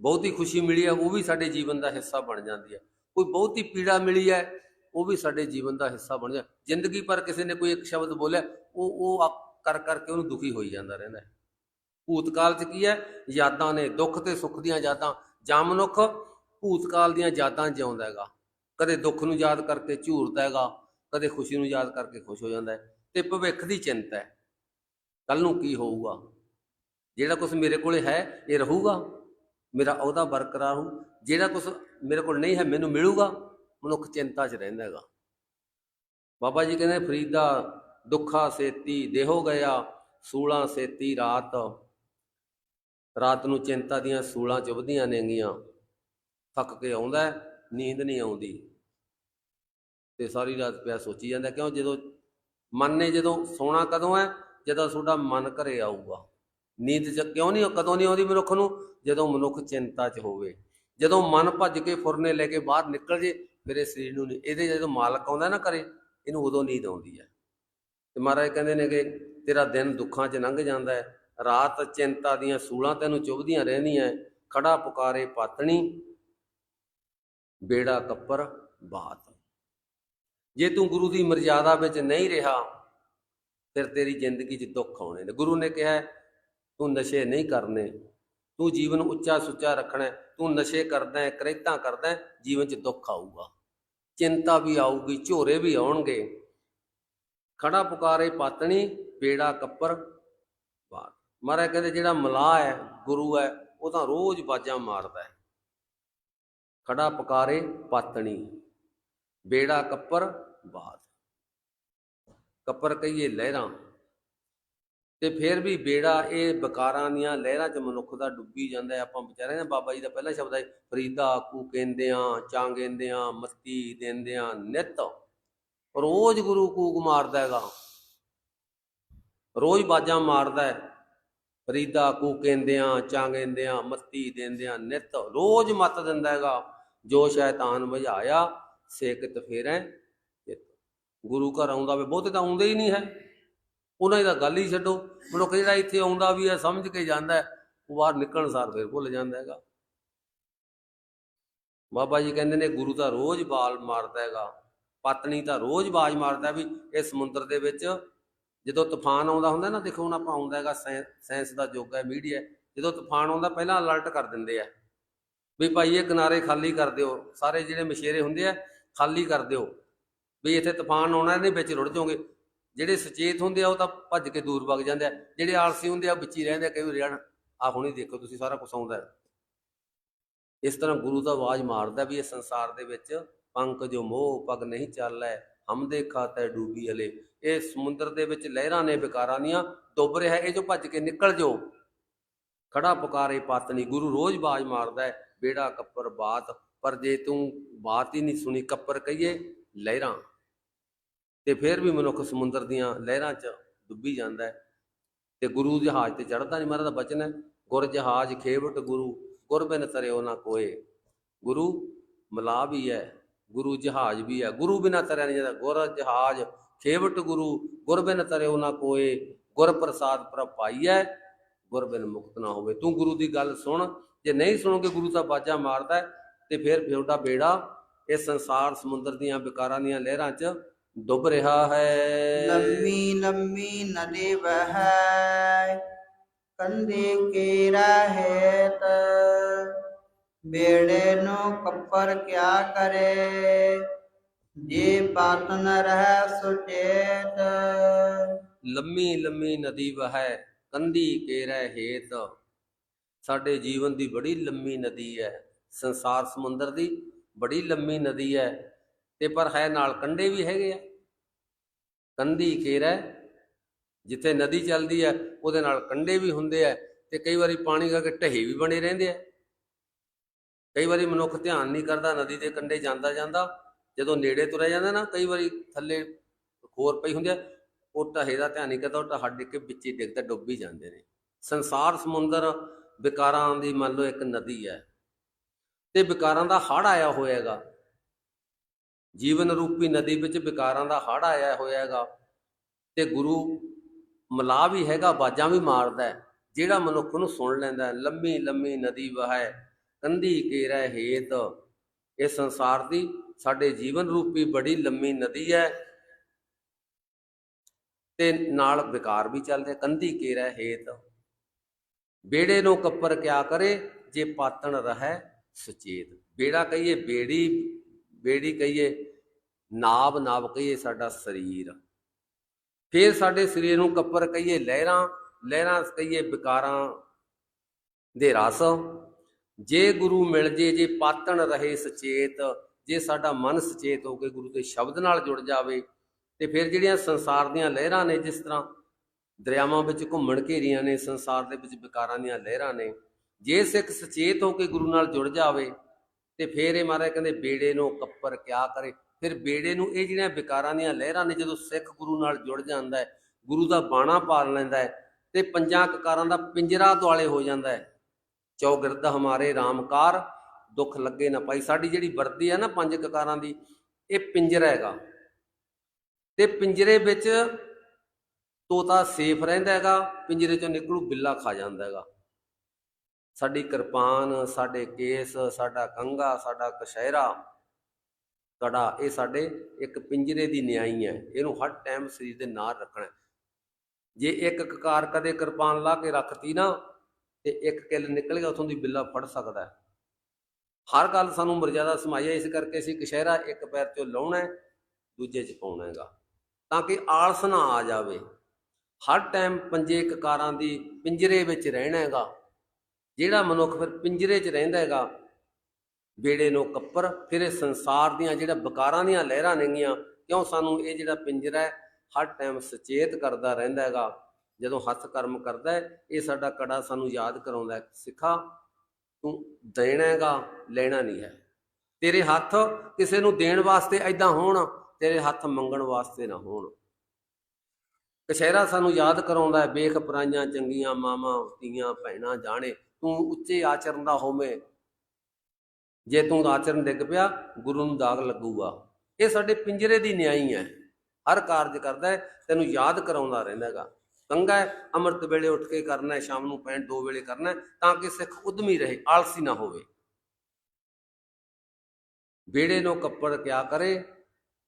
ਬਹੁਤੀ ਖੁਸ਼ੀ ਮਿਲੀ ਹੈ, ਉਹ ਵੀ ਸਾਡੇ ਜੀਵਨ ਦਾ ਹਿੱਸਾ ਬਣ ਜਾਂਦੀ ਹੈ। ਕੋਈ ਬਹੁਤੀ ਪੀੜਾ ਮਿਲੀ ਹੈ, ਉਹ ਵੀ ਸਾਡੇ ਜੀਵਨ ਦਾ ਹਿੱਸਾ ਬਣ ਜਾ ਜ਼ਿੰਦਗੀ ਪਰ ਕਿਸੇ ਨੇ ਕੋਈ ਇੱਕ ਸ਼ਬਦ ਬੋਲਿਆ, ਉਹ ਉਹ ਕਰ ਕਰਕੇ ਉਹਨੂੰ ਦੁਖੀ ਹੋਈ ਜਾਂਦਾ ਰਹਿੰਦਾ ਹੈ। ਭੂਤਕਾਲ 'ਚ ਕੀ ਹੈ? ਯਾਦਾਂ ਨੇ, ਦੁੱਖ ਤੇ ਸੁੱਖ ਦੀਆਂ ਯਾਦਾਂ। ਜਾਂ ਮਨੁੱਖ ਭੂਤਕਾਲ ਦੀਆਂ ਯਾਦਾਂ ਜਿਉਂਦਾ ਹੈਗਾ। ਕਦੇ ਦੁੱਖ ਨੂੰ ਯਾਦ ਕਰਕੇ ਝੂਰਦਾ ਹੈਗਾ, ਕਦੇ ਖੁਸ਼ੀ ਨੂੰ ਯਾਦ ਕਰਕੇ ਖੁਸ਼ ਹੋ ਜਾਂਦਾ ਹੈ। ਤੇ ਭਵਿੱਖ ਦੀ ਚਿੰਤਾ ਹੈ। ਕੱਲ ਨੂੰ ਕੀ ਹੋਊਗਾ? ਜਿਹੜਾ ਕੁਝ ਮੇਰੇ ਕੋਲੇ ਹੈ, ਇਹ ਰਹੂਗਾ। ਮੇਰਾ ਅਹੁਦਾ ਬਰਕਰਾਰ ਹੋ ਜਿਹੜਾ ਕੁਝ ਮੇਰੇ ਕੋਲ ਨਹੀਂ ਹੈ, ਮੈਨੂੰ ਮਿਲੂਗਾ। ਮਨੁੱਖ ਚਿੰਤਾ 'ਚ ਰਹਿੰਦਾ ਹੈਗਾ। ਬਾਬਾ ਜੀ ਕਹਿੰਦੇ, ਫਰੀਦਾ ਦੁੱਖਾ ਸੇਤੀ ਦੇਹੋ ਗਿਆ, ਸੂਲਾਂ ਸੇਤੀ ਰਾਤ। ਰਾਤ ਨੂੰ ਚਿੰਤਾ ਦੀਆਂ ਸੂਲਾਂ ਚੁਭਦੀਆਂ ਨੇਗੀਆਂ ਥੱਕ ਕੇ ਆਉਂਦਾ ਨੀਂਦ ਨਹੀਂ ਆਉਂਦੀ। ਤੇ ਸਾਰੀ ਰਾਤ ਪਿਆ ਸੋਚੀ ਜਾਂਦਾ, ਕਿਉਂ? ਜਦੋਂ ਮਨ ਨੇ ਜਦੋਂ ਸੋਣਾ ਕਦੋਂ ਹੈ? ਜਦੋਂ ਤੁਹਾਡਾ ਮਨ ਘਰੇ ਆਊਗਾ। ਨੀਂਦ ਚ ਕਿਉਂ ਨਹੀਂ ਕਦੋਂ ਨਹੀਂ ਆਉਂਦੀ ਮਨੁੱਖ ਨੂੰ? ਜਦੋਂ ਮਨੁੱਖ ਚਿੰਤਾ 'ਚ ਹੋਵੇ। ਜਦੋਂ ਮਨ ਭੱਜ ਕੇ ਫੁਰਨੇ ਲੈ ਕੇ ਬਾਹਰ ਨਿਕਲ ਜੇ, ਫਿਰ ਇਹ ਸਰੀਰ ਨੂੰ ਇਹਦੇ ਜਦੋਂ ਮਾਲਕ ਆਉਂਦਾ ਨਾ ਘਰੇ, ਇਹਨੂੰ ਉਦੋਂ ਨੀਂਦ ਆਉਂਦੀ ਹੈ ਤੇ ਮਹਾਰਾਜ ਕਹਿੰਦੇ ਨੇ ਕਿ ਤੇਰਾ ਦਿਨ ਦੁੱਖਾਂ 'ਚ ਲੰਘ ਜਾਂਦਾ ਹੈ। ਰਾਤ ਚਿੰਤਾ ਦੀਆਂ ਸੂਲਾਂ ਤੈਨੂੰ ਚੁਭਦੀਆਂ ਰਹਿੰਦੀਆਂ ਖੜਾ ਪੁਕਾਰੇ ਪਾਤਣੀ, ਬੇੜਾ ਕੱਪਰ ਬਾਤ। ਜੇ ਤੂੰ ਗੁਰੂ ਦੀ ਮਰਜ਼ਾਦਾ ਵਿੱਚ ਨਹੀਂ ਰਿਹਾ, ਫਿਰ ਤੇਰੀ ਜ਼ਿੰਦਗੀ 'ਚ ਦੁੱਖ ਆਉਣੇ ਨੇ। ਗੁਰੂ ਨੇ ਕਿਹਾ ਤੂੰ ਨਸ਼ੇ ਨਹੀਂ ਕਰਨੇ। ਤੂੰ ਜੀਵਨ ਉੱਚਾ ਸੁੱਚਾ ਰੱਖਣਾ ਤੂੰ ਨਸ਼ੇ ਕਰਦਾ ਹੈ ਕਰੇਤਾਂ ਕਰਦਾ ਹੈ, ਜੀਵਨ 'ਚ ਦੁੱਖ ਆਊਗਾ। ਚਿੰਤਾ ਵੀ ਆਊਗੀ ਝੋਰੇ ਵੀ ਆਉਣਗੇ। ਖੜਾ ਪੁਕਾਰੇ ਪਾਤਣੀ ਬੇੜਾ ਕੱਪਰ ਬਾਤ ਮਹਾਰਾਜ ਕਹਿੰਦੇ ਜਿਹੜਾ ਮਲਾਹ ਹੈ ਗੁਰੂ ਹੈ ਉਹ ਤਾਂ ਰੋਜ਼ ਬਾਜਾਂ ਮਾਰਦਾ ਹੈ। ਖੜਾ ਪੁਕਾਰੇ ਪਾਤਣੀ ਬੇੜਾ ਕੱਪਰ ਬਾਤ ਕੱਪਰ ਕਹੀਏ ਲਹਿਰਾਂ ਤੇ ਫਿਰ ਵੀ ਬੇੜਾ ਇਹ ਬਕਾਰਾਂ ਦੀਆਂ ਲਹਿਰਾਂ 'ਚ ਮਨੁੱਖ ਦਾ ਡੁੱਬੀ ਜਾਂਦਾ ਹੈ। ਆਪਾਂ ਵਿਚਾਰੇ ਬਾਬਾ ਜੀ ਦਾ ਪਹਿਲਾ ਸ਼ਬਦ ਹੈ, ਫਰੀਦਾ ਕੂ ਕਹਿੰਦਿਆਂ ਚਾਂਗੇਂਦਿਆਂ ਮੱਤੀ ਦਿੰਦਿਆਂ ਨਿਤ। ਰੋਜ਼ ਗੁਰੂ ਕੂਕ ਮਾਰਦਾ ਹੈਗਾ। ਰੋਜ਼ ਬਾਜਾਂ ਮਾਰਦਾ ਹੈ। ਫਰੀਦਾ ਕੂ ਕਹਿੰਦਿਆਂ ਚਾਂਗੇਂਦਿਆਂ ਮੱਤੀ ਦਿੰਦਿਆਂ ਨਿਤ। ਰੋਜ਼ ਮੱਤ ਦਿੰਦਾ ਹੈਗਾ। ਜੋ ਸ਼ੈਤਾਨ ਬੁਝਾਇਆ, ਸੇਕਤ ਫੇਰੈ ਚਿੱਤ ਗੁਰੂ ਘਰ ਆਉਂਦਾ ਵੇ, ਬਹੁਤੇ ਤਾਂ ਆਉਂਦੇ ਹੀ ਨਹੀਂ ਹੈ। ਉਹਨਾਂ ਦੀ ਤਾਂ ਗੱਲ ਹੀ ਛੱਡੋ। ਮਨੁੱਖ ਜਿਹੜਾ ਇੱਥੇ ਆਉਂਦਾ ਵੀ ਹੈ, ਸਮਝ ਕੇ ਜਾਂਦਾ ਉਹ ਬਾਹਰ ਨਿਕਲਣ ਸਾਰ ਫਿਰ ਭੁੱਲ ਜਾਂਦਾ ਹੈਗਾ। ਬਾਬਾ ਜੀ ਕਹਿੰਦੇ ਨੇ, ਗੁਰੂ ਤਾਂ ਰੋਜ਼ ਬਾਲ ਮਾਰਦਾ ਹੈਗਾ, ਪਤਨੀ ਤਾਂ ਰੋਜ਼ ਬਾਜ ਮਾਰਦਾ ਵੀ ਇਹ ਸਮੁੰਦਰ ਦੇ ਵਿੱਚ ਜਦੋਂ ਤੂਫਾਨ ਆਉਂਦਾ ਹੁੰਦਾ ਨਾ, ਦੇਖੋ ਹੁਣ ਆਪਾਂ ਆਉਂਦਾ ਹੈਗਾ ਸਾਇੰਸ ਦਾ ਯੁੱਗ ਹੈ, ਮੀਡੀਆ ਜਦੋਂ ਤੂਫਾਨ ਆਉਂਦਾ ਪਹਿਲਾਂ ਅਲਰਟ ਕਰ ਦਿੰਦੇ ਆ। ਵੀ ਭਾਈ ਇਹ ਕਿਨਾਰੇ ਖਾਲੀ ਕਰ ਦਿਓ, ਸਾਰੇ ਜਿਹੜੇ ਮਛੇਰੇ ਹੁੰਦੇ ਆ, ਖਾਲੀ ਕਰ ਦਿਓ। ਵੀ ਇੱਥੇ ਤੂਫਾਨ ਆਉਣਾ ਇਹਨੇ ਵਿੱਚ ਰੁੜ ਜਾਓਗੇ। ਜਿਹੜੇ ਸੁਚੇਤ ਹੁੰਦੇ ਆ, ਉਹ ਤਾਂ ਭੱਜ ਕੇ ਦੂਰ ਵਗ ਜਾਂਦੇ ਆ। ਜਿਹੜੇ ਆਲਸੀ ਹੁੰਦੇ ਆ, ਉਹ ਰਹਿੰਦੇ ਆ, ਕਈ ਵਾਰੀ ਰਹਿਣ ਆ ਹੁਣੀ ਦੇਖੋ ਤੁਸੀਂ, ਸਾਰਾ ਕੁਝ ਆਉਂਦਾ ਇਸ ਤਰ੍ਹਾਂ ਗੁਰੂ ਦਾ ਆਵਾਜ਼ ਮਾਰਦਾ ਵੀ ਇਹ ਸੰਸਾਰ ਦੇ ਵਿੱਚ ਪੰਕ ਜੋ ਮੋਹ, ਪਗ ਨਹੀਂ ਚੱਲੈ, ਹਮ ਦੇ ਖਾਤੈ ਡੂਬੀ ਹਲੇ। ਇਹ ਸਮੁੰਦਰ ਦੇ ਵਿੱਚ ਲਹਿਰਾਂ ਨੇ ਵਿਕਾਰਾਂ ਦੀਆਂ, ਡੁੱਬ ਰਿਹਾ ਇਹ ਜੋ ਭੱਜ ਕੇ ਨਿਕਲ ਜੋ ਖੜਾ ਪੁਕਾਰੇ ਪਾਤਨੀ ਗੁਰੂ ਰੋਜ਼ ਆਵਾਜ਼ ਮਾਰਦਾ ਹੈ, ਬੇੜਾ, ਕੱਪਰ, ਬਾਤ, ਪਰ ਜੇ ਤੂੰ ਬਾਤ ਹੀ ਨਹੀਂ ਸੁਣੀ, ਕੱਪਰ ਕਹੀਏ ਲਹਿਰਾਂ। ਤੇ ਫਿਰ ਵੀ ਮਨੁੱਖ ਸਮੁੰਦਰ ਦੀਆਂ ਲਹਿਰਾਂ 'ਚ ਡੁੱਬੀ ਜਾਂਦਾ ਹੈ। ਤੇ ਗੁਰੂ ਜਹਾਜ਼ ਤੇ ਚੜਦਾ ਨਹੀਂ ਮਹਾਰਾਜ, ਦਾ ਬਚਨ ਹੈ, ਗੁਰ ਜਹਾਜ਼ ਖੇਵਟ ਗੁਰੂ ਗੁਰਬਿਨ ਤਰਿਓ ਨਾ ਕੋਏ। ਗੁਰੂ ਮਲਾ ਵੀ ਹੈ, ਗੁਰੂ ਜਹਾਜ਼ ਵੀ ਹੈ, ਗੁਰੂ ਬਿਨਾ ਤਰਿਆ ਨਹੀਂ ਜਾਂਦਾ। ਗੁਰ ਜਹਾਜ਼ ਖੇਵਟ ਗੁਰੂ ਗੁਰਬਿਨ ਤਰਿਓ ਨਾ ਕੋਏ। ਗੁਰ ਪ੍ਰਸਾਦ ਪ੍ਰਭ ਪਾਈਐ ਗੁਰਬਿਨ ਮੁਕਤ ਨਾ ਹੋਵੇ। ਤੂੰ ਗੁਰੂ ਦੀ ਗੱਲ ਸੁਣ, ਜੇ ਨਹੀਂ ਸੁਣੋਗੇ ਗੁਰੂ ਤਾਂ ਬਾਜਾ ਮਾਰਦਾ ਤੇ ਫਿਰ ਤੁਹਾਡਾ ਬੇੜਾ ਇਹ ਸੰਸਾਰ ਸਮੁੰਦਰ ਦੀਆਂ ਵਿਕਾਰਾਂ ਦੀਆਂ ਲਹਿਰਾਂ 'ਚ ਡੁੱਬ ਰਿਹਾ ਹੈ। ਲੰਮੀ ਲੰਮੀ ਨਦੀ ਵਹੈ ਕੰਦੇ ਕੇਰਾ ਹੈਤ ਬੇੜੇ ਨੂੰ ਕੱਪਰ ਕਿਆ ਕਰੇ? ਜੇ ਪਾਤ ਨ ਰਹਿ ਸੁਚੇਤ ਲੰਮੀ ਲੰਮੀ ਨਦੀ ਵਹੈ ਕੰਦੀ ਕੇਰੈ ਹੇਤ? ਸਾਡੇ ਜੀਵਨ ਦੀ ਬੜੀ ਲੰਮੀ ਨਦੀ ਹੈ। ਸੰਸਾਰ ਸਮੁੰਦਰ ਦੀ ਬੜੀ ਲੰਮੀ ਨਦੀ ਹੈ। ਤੇ ਪਰ ਹੈ ਨਾਲ ਕੰਢੇ ਵੀ ਹੈਗੇ ਆ। ਕੰਦੀ ਕੇਰੈ ਜਿੱਥੇ ਨਦੀ ਚੱਲਦੀ ਹੈ, ਉਹਦੇ ਨਾਲ ਕੰਢੇ ਵੀ ਹੁੰਦੇ ਆ ਤੇ ਕਈ ਵਾਰੀ ਪਾਣੀ ਕਰਕੇ ਢਹੇ ਵੀ ਬਣੇ ਰਹਿੰਦੇ ਆ ਕਈ ਵਾਰੀ ਮਨੁੱਖ ਧਿਆਨ ਨਹੀਂ ਕਰਦਾ ਨਦੀ ਦੇ ਕੰਢੇ ਜਾਂਦਾ ਜਾਂਦਾ, ਜਦੋਂ ਨੇੜੇ ਤੁਰਿਆ ਜਾਂਦਾ ਨਾ, ਕਈ ਵਾਰੀ ਥੱਲੇ ਖੋਰ ਪਈ ਹੁੰਦੀ ਆ ਉਹ ਢਹੇ ਦਾ ਧਿਆਨ ਨਹੀਂ ਕਰਦਾ, ਉਹ ਢਹਾ ਡਿੱਗ ਕੇ ਵਿੱਚ ਹੀ ਡਿੱਗਦਾ ਡੁੱਬ ਹੀ ਜਾਂਦੇ ਨੇ। ਸੰਸਾਰ ਸਮੁੰਦਰ ਵਿਕਾਰਾਂ ਦੀ ਮੰਨ ਲਓ ਇੱਕ ਨਦੀ ਹੈ, ਤੇ ਵਿਕਾਰਾਂ ਦਾ ਹੜ ਆਇਆ ਹੋਇਆਗਾ ਜੀਵਨ ਰੂਪੀ ਨਦੀ ਵਿੱਚ ਵਿਕਾਰਾਂ ਦਾ ਹੜ ਆਇਆ ਹੋਇਆ ਹੈਗਾ ਤੇ ਗੁਰੂ ਮਲਾ ਵੀ ਹੈਗਾ, ਬਾਜਾਂ ਵੀ ਮਾਰਦਾ ਜਿਹੜਾ ਮਨੁੱਖ ਨੂੰ ਸੁਣ ਲੈਂਦਾ ਹੈ। ਲੰਮੀ ਲੰਮੀ ਨਦੀ ਵਹੈ ਕੰਧੀ ਕੇਰੈ ਹੇਤ, ਇਹ ਸੰਸਾਰ ਦੀ ਸਾਡੇ ਜੀਵਨ ਰੂਪੀ ਬੜੀ ਲੰਮੀ ਨਦੀ ਹੈ ਤੇ ਨਾਲ ਵਿਕਾਰ ਵੀ ਚੱਲਦੇ, ਕੰਧੀ ਕੇਰੈ ਹੇਤ ਬੇੜੇ ਨੂੰ ਕੱਪਰ ਕਿਆ ਕਰੇ, ਜੇ ਪਾਤਣ ਰਹੈ ਸੁਚੇਤ ਬੇੜਾ ਕਹੀਏ ਬੇੜੀ ਬੇੜੀ ਕਹੀਏ ਨਾਭ ਨਾਭ ਕਹੀਏ ਸਾਡਾ ਸਰੀਰ। ਫਿਰ ਸਾਡੇ ਸਰੀਰ ਨੂੰ ਕੱਪਰ ਕਹੀਏ ਲਹਿਰਾਂ ਲਹਿਰਾਂ ਕਹੀਏ ਵਿਕਾਰਾਂ ਦੇ ਰਸ। ਜੇ ਗੁਰੂ ਮਿਲ ਜੇ ਜੇ ਪਾਤਣ ਰਹੇ ਸੁਚੇਤ, ਜੇ ਸਾਡਾ ਮਨ ਸੁਚੇਤ ਹੋ ਕੇ ਗੁਰੂ ਦੇ ਸ਼ਬਦ ਨਾਲ ਜੁੜ ਜਾਵੇ, ਤੇ ਫਿਰ ਜਿਹੜੀਆਂ ਸੰਸਾਰ ਦੀਆਂ ਲਹਿਰਾਂ ਨੇ, ਜਿਸ ਤਰ੍ਹਾਂ ਦਰਿਆਵਾਂ ਵਿੱਚ ਘੁੰਮਣ ਘੇਰੀਆਂ ਨੇ, ਸੰਸਾਰ ਦੇ ਵਿੱਚ ਵਿਕਾਰਾਂ ਦੀਆਂ ਲਹਿਰਾਂ ਨੇ, ਜੇ ਸਿੱਖ ਸੁਚੇਤ ਹੋ ਕੇ ਗੁਰੂ ਨਾਲ ਜੁੜ ਜਾਵੇ, ਤੇ ਫਿਰ ਇਹ ਮਹਾਰਾਜ ਕਹਿੰਦੇ ਬੇੜੇ ਨੂੰ ਕੱਪਰ ਕਿਆ ਕਰੇ? ਫਿਰ ਬੇੜੇ ਨੂੰ ਇਹ ਜਿਹੜੀਆਂ ਵਿਕਾਰਾਂ ਦੀਆਂ ਲਹਿਰਾਂ ਨੇ ਜਦੋਂ ਸਿੱਖ ਗੁਰੂ ਨਾਲ ਜੁੜ ਜਾਂਦਾ ਹੈ, ਗੁਰੂ ਦਾ ਬਾਣਾ ਪਾਲ ਲੈਂਦਾ ਹੈ ਤੇ ਪੰਜਾਂ ਕਕਾਰਾਂ ਦਾ ਪਿੰਜਰਾ ਦੁਆਲੇ ਹੋ ਜਾਂਦਾ ਹੈ। ਚੌਗਿਰਦ ਹਮਾਰੇ ਰਾਮਕਾਰ, ਦੁੱਖ ਲੱਗੇ ਨਾ ਪਾਈ ਸਾਡੀ ਜਿਹੜੀ ਵਰਦੀ ਹੈ ਨਾ ਪੰਜ ਕਕਾਰਾਂ ਦੀ, ਇਹ ਪਿੰਜਰਾ ਹੈਗਾ। ਤੇ ਪਿੰਜਰੇ ਵਿੱਚ ਤੋਤਾ ਸੇਫ ਰਹਿੰਦਾ ਹੈਗਾ, ਪਿੰਜਰੇ ਚੋਂ ਨਿਕਲੂ ਬਿੱਲਾ ਖਾ ਜਾਂਦਾ ਹੈਗਾ। ਸਾਡੀ ਕਿਰਪਾਨ, ਸਾਡੇ ਕੇਸ, ਸਾਡਾ ਕੰਗਾ ਸਾਡਾ ਕਸ਼ਹਿਰਾ ਕੜਾ ਇਹ ਸਾਡੇ ਇੱਕ ਪਿੰਜਰੇ ਦੀ ਨਿਆਈ ਹੈ, ਇਹਨੂੰ ਹਰ ਟਾਈਮ ਸਰੀਰ ਦੇ ਨਾਲ ਰੱਖਣਾ ਜੇ ਇੱਕ ਕਕਾਰ ਕਦੇ ਕਿਰਪਾਨ ਲਾ ਕੇ ਰੱਖਤੀ ਨਾ, ਤੇ ਇੱਕ ਕਿੱਲ ਨਿਕਲ ਗਿਆ, ਉਥੋਂ ਦੀ ਬਿੱਲਾ ਫੜ ਸਕਦਾ ਹੈ। ਹਰ ਗੱਲ ਸਾਨੂੰ ਮਰਜ਼ਾਦਾ ਸਮਾਈ ਇਸ ਕਰਕੇ ਅਸੀਂ ਕਸ਼ਹਿਰਾ ਇੱਕ ਪੈਰ ਚੋਂ ਲਾਉਣਾ ਦੂਜੇ ਚ ਪਾਉਣਾ ਹੈਗਾ। ਤਾਂ ਕਿ ਆਲਸ ਨਾ ਆ ਜਾਵੇ। ਹਰ ਟਾਈਮ ਪੰਜੇ ਕਕਾਰਾਂ ਦੀ ਪਿੰਜਰੇ ਵਿੱਚ ਰਹਿਣਾ ਹੈਗਾ। ਜਿਹੜਾ ਮਨੁੱਖ ਫਿਰ ਪਿੰਜਰੇ 'ਚ ਰਹਿੰਦਾ ਹੈਗਾ ਬੇੜੇ ਨੂੰ ਕੱਪਰ, ਫਿਰ ਇਹ ਸੰਸਾਰ ਦੀਆਂ ਜਿਹੜਾ ਬਕਾਰਾਂ ਦੀਆਂ ਲਹਿਰਾਂ ਨੇਗੀਆਂ, ਕਿਉਂ ਸਾਨੂੰ ਇਹ ਜਿਹੜਾ ਪਿੰਜਰਾ ਹੈ, ਹਰ ਟਾਈਮ ਸੁਚੇਤ ਕਰਦਾ ਰਹਿੰਦਾ ਹੈਗਾ। ਜਦੋਂ ਹੱਥ ਕਰਮ ਕਰਦਾ ਹੈ, ਇਹ ਸਾਡਾ ਕੜਾ ਸਾਨੂੰ ਯਾਦ ਕਰਾਉਂਦਾ ਹੈ, ਸਿੱਖਾ, ਤੂੰ ਦੇਣਾ ਹੈਗਾ, ਲੈਣਾ ਨਹੀਂ ਹੈ। ਤੇਰੇ ਹੱਥ ਕਿਸੇ ਨੂੰ ਦੇਣ ਵਾਸਤੇ ਐਦਾਂ ਹੋਣ, ਤੇਰੇ ਹੱਥ ਮੰਗਣ ਵਾਸਤੇ ਨਾ ਹੋਣ। ਕਸ਼ਹਿਰਾ ਸਾਨੂੰ ਯਾਦ ਕਰਾਉਂਦਾ ਹੈ ਵੇਖ ਪਰਾਈਆਂ ਚੰਗੀਆਂ ਮਾਵਾਂ, ਧੀਆਂ, ਭੈਣਾਂ, ਜਾਣੇ, ਤੂੰ ਉੱਚੇ ਆਚਰਨ ਦਾ ਹੋਵੇਂ ਜੇ ਤੂੰ ਆਚਰਨ ਡਿੱਗ ਪਿਆ, ਗੁਰੂ ਨੂੰ ਦਾਗ ਲੱਗੂਗਾ। ਇਹ ਸਾਡੇ ਪਿੰਜਰੇ ਦੀ ਨਿਆਈ ਹੈ। ਹਰ ਕਾਰਜ ਕਰਦਾ ਹੈ, ਤੈਨੂੰ ਯਾਦ ਕਰਾਉਂਦਾ ਰਹਿੰਦਾ ਹੈਗਾ ਕੰਗਾ ਅੰਮ੍ਰਿਤ ਵੇਲੇ ਉੱਠ ਕੇ ਕਰਨਾ ਹੈ, ਸ਼ਾਮ ਨੂੰ ਪੈਣ ਦੋ ਵੇਲੇ ਕਰਨਾ ਤਾਂ ਕਿ ਸਿੱਖ ਉਦਮੀ ਰਹੇ, ਆਲਸੀ ਨਾ ਹੋਵੇ। ਬੇੜੇ ਨੂੰ ਕੱਪੜ ਕਿਆ ਕਰੇ?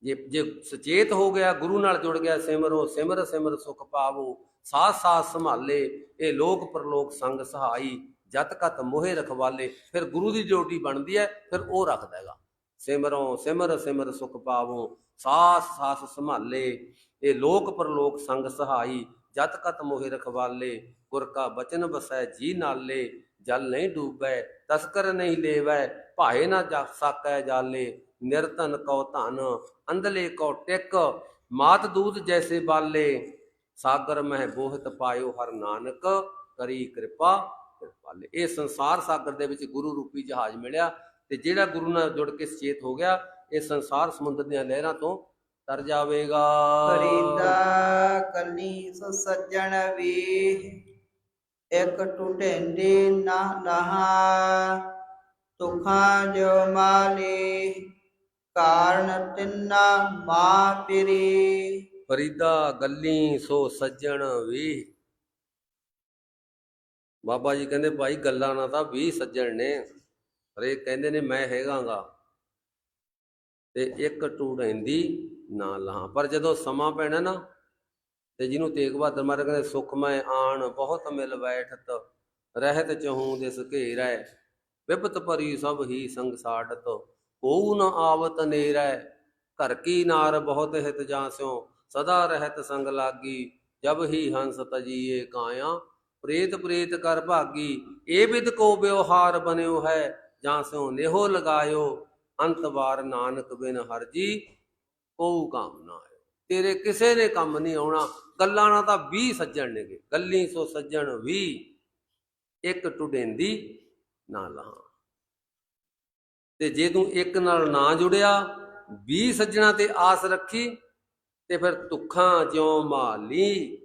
ਜੇ ਜੇ ਸੁਚੇਤ ਹੋ ਗਿਆ, ਗੁਰੂ ਨਾਲ ਜੁੜ ਗਿਆ, ਸਿਮਰੋ, ਸਿਮਰ ਸਿਮਰ ਸੁਖ ਪਾਵੋ ਸਾਥ ਸਾਥ ਸੰਭਾਲੇ, ਇਹ ਲੋਕ ਪਰਲੋਕ ਸੰਗ ਸਹਾਈ। ਜਤ ਕਤ ਮੋਹੇ ਰਖਵਾਲੇ, ਫਿਰ ਗੁਰੂ ਦੀ ਡਿਊਟੀ ਬਣਦੀ ਹੈ, ਫਿਰ ਉਹ ਰੱਖਦਾ ਹੈਗਾ। ਸਿਮਰੋ ਸਿਮਰ ਸਿਮਰ ਸੁਖ ਪਾਵੋ, ਸਾਸ ਸਾਥ ਸੰਭਾਲੇ। ਇਹ ਲੋਕ ਪਰਲੋਕ ਸੰਗ ਸਹਾਈ ਜਤ ਕਤ ਮੋਹਿ ਰਖਵਾਲੇ, ਗੁਰ ਕਾ ਬਚਨ ਬਸੈ ਜੀ ਨਾਲੇ। ਜਲ ਨਹੀਂ ਡੂਬੈ, ਤਸਕਰ ਨਹੀਂ ਲੇਵੈ, ਭਾਏ ਨਾ ਜਾ ਸਾਕੈ ਜਾਲੇ। ਨਿਰਤਨ ਕਉ ਧਨ, ਅੰਧਲੇ ਕਉ ਟਿਕ, ਮਾਤ ਦੂਤ ਜੈਸੇ ਬਾਲੇ। ਸਾਗਰ ਮਹਿ ਬੋਹਤ ਪਾਇਓ ਹਰ ਨਾਨਕ, ਕਰੀ ਕਿਰਪਾ ਕਿਰਪਾਲੇ ਇਹ ਸੰਸਾਰ ਸਾਗਰ ਦੇ ਵਿੱਚ ਗੁਰੂ ਰੂਪੀ ਜਹਾਜ਼ ਮਿਲਿਆ ਤੇ ਜਿਹੜਾ ਗੁਰੂ ਨਾਲ ਜੁੜ ਕੇ ਸਚੇਤ ਹੋ ਗਿਆ ਇਹ ਸੰਸਾਰ ਸਮੁੰਦਰ ਦੀਆਂ ਲਹਿਰਾਂ ਤੋਂ ਤਰ ਜਾਵੇਗਾ। ਫਰੀਦਾ ਕੱਲੀ ਸੋ ਸੱਜਣ ਵੀ ਇੱਕ ਟੁਟੇਂਦੀ ਨਾ ਲਹਾ ਤੁਖਾਂ ਜੋ ਮਾਲੀ ਕਾਰਨ ਤਿੰਨਾ ਮਾ ਪਿਰੀ ਫਰੀਦਾ ਗੱਲੀ ਸੋ ਸੱਜਣ ਵੀ ਬਾਬਾ ਜੀ ਕਹਿੰਦੇ, ਭਾਈ ਗੱਲਾਂ ਨਾ ਤਾਂ 20 ਸੱਜਣ ਨੇ, ਪਰ ਇਹ ਕਹਿੰਦੇ ਨੇ ਮੈਂ ਹੈਗਾਗਾ। ਤੇ ਇੱਕ ਟੂੜੈਂਦੀ ਨਾ ਲਾਂ ਪਰ ਜਦੋਂ ਸਮਾਂ ਪੈਣਾ ਨਾ, ਤੇ ਜਿਹਨੂੰ ਤੇਗ ਬਹਾਦਰ ਮਾਰੇ ਕਹਿੰਦੇ, ਸੁਖ ਮੈਂ ਆਣ, ਬਹੁਤ ਮਿਲ ਬੈਠਤ, ਰਹਿਤ ਚਹੂੰ ਦਿਸ ਘੇਰੈ, ਵਿਪਤ ਭਰੀ ਸਭ ਹੀ ਸੰਗ ਸਾੜਤ ਕੋਉ ਨ ਆਵਤ ਨੇਰੈ, ਘਰ ਕੀ ਨਾਰ ਬਹੁਤ ਹਿਤ ਜਾਸਿਓ, ਸਦਾ ਰਹਿਤ ਸੰਗ ਲਾਗੀ, ਜਬ ਹੀ ਹੰਸ ਤਜੀਏ ਕਾਇਆ ਪ੍ਰੇਤ ਪ੍ਰੇਤ ਕਰ ਭਾਗੀ, ਇਹ ਵਿਦ ਕੋ ਵਿਵਹਾਰ ਬਨਿਓ ਹੈ, ਜਾਂ ਸਿਓ ਨੇਹੋ ਲਗਾਇਓ, ਅੰਤ ਵਾਰ ਨਾਨਕ ਬਿਨ ਹਰ ਜੀ ਕੋਉ ਕਾਮ ਨਾ ਆਇਓ। ਤੇਰੇ ਕਿਸੇ ਨੇ ਕੰਮ ਨਹੀਂ ਆਉਣਾ, ਗੱਲਾਂ ਨਾਲ ਤਾਂ 20 ਸੱਜਣ ਨੇਗੇ, ਗੱਲੀ ਸੋ ਸੱਜਣ 20 ਇੱਕ ਟੁਡੇਂਦੀ ਨਾ ਲਾਂ ਤੇ ਜੇ ਤੂੰ ਇੱਕ ਨਾਲ ਨਾ ਜੁੜਿਆ 20 ਸੱਜਣਾ ਤੇ ਆਸ ਰੱਖੀ, ਤੇ ਫਿਰ ਤੁਖਾਂ ਜਿਉ ਮਾਲੀ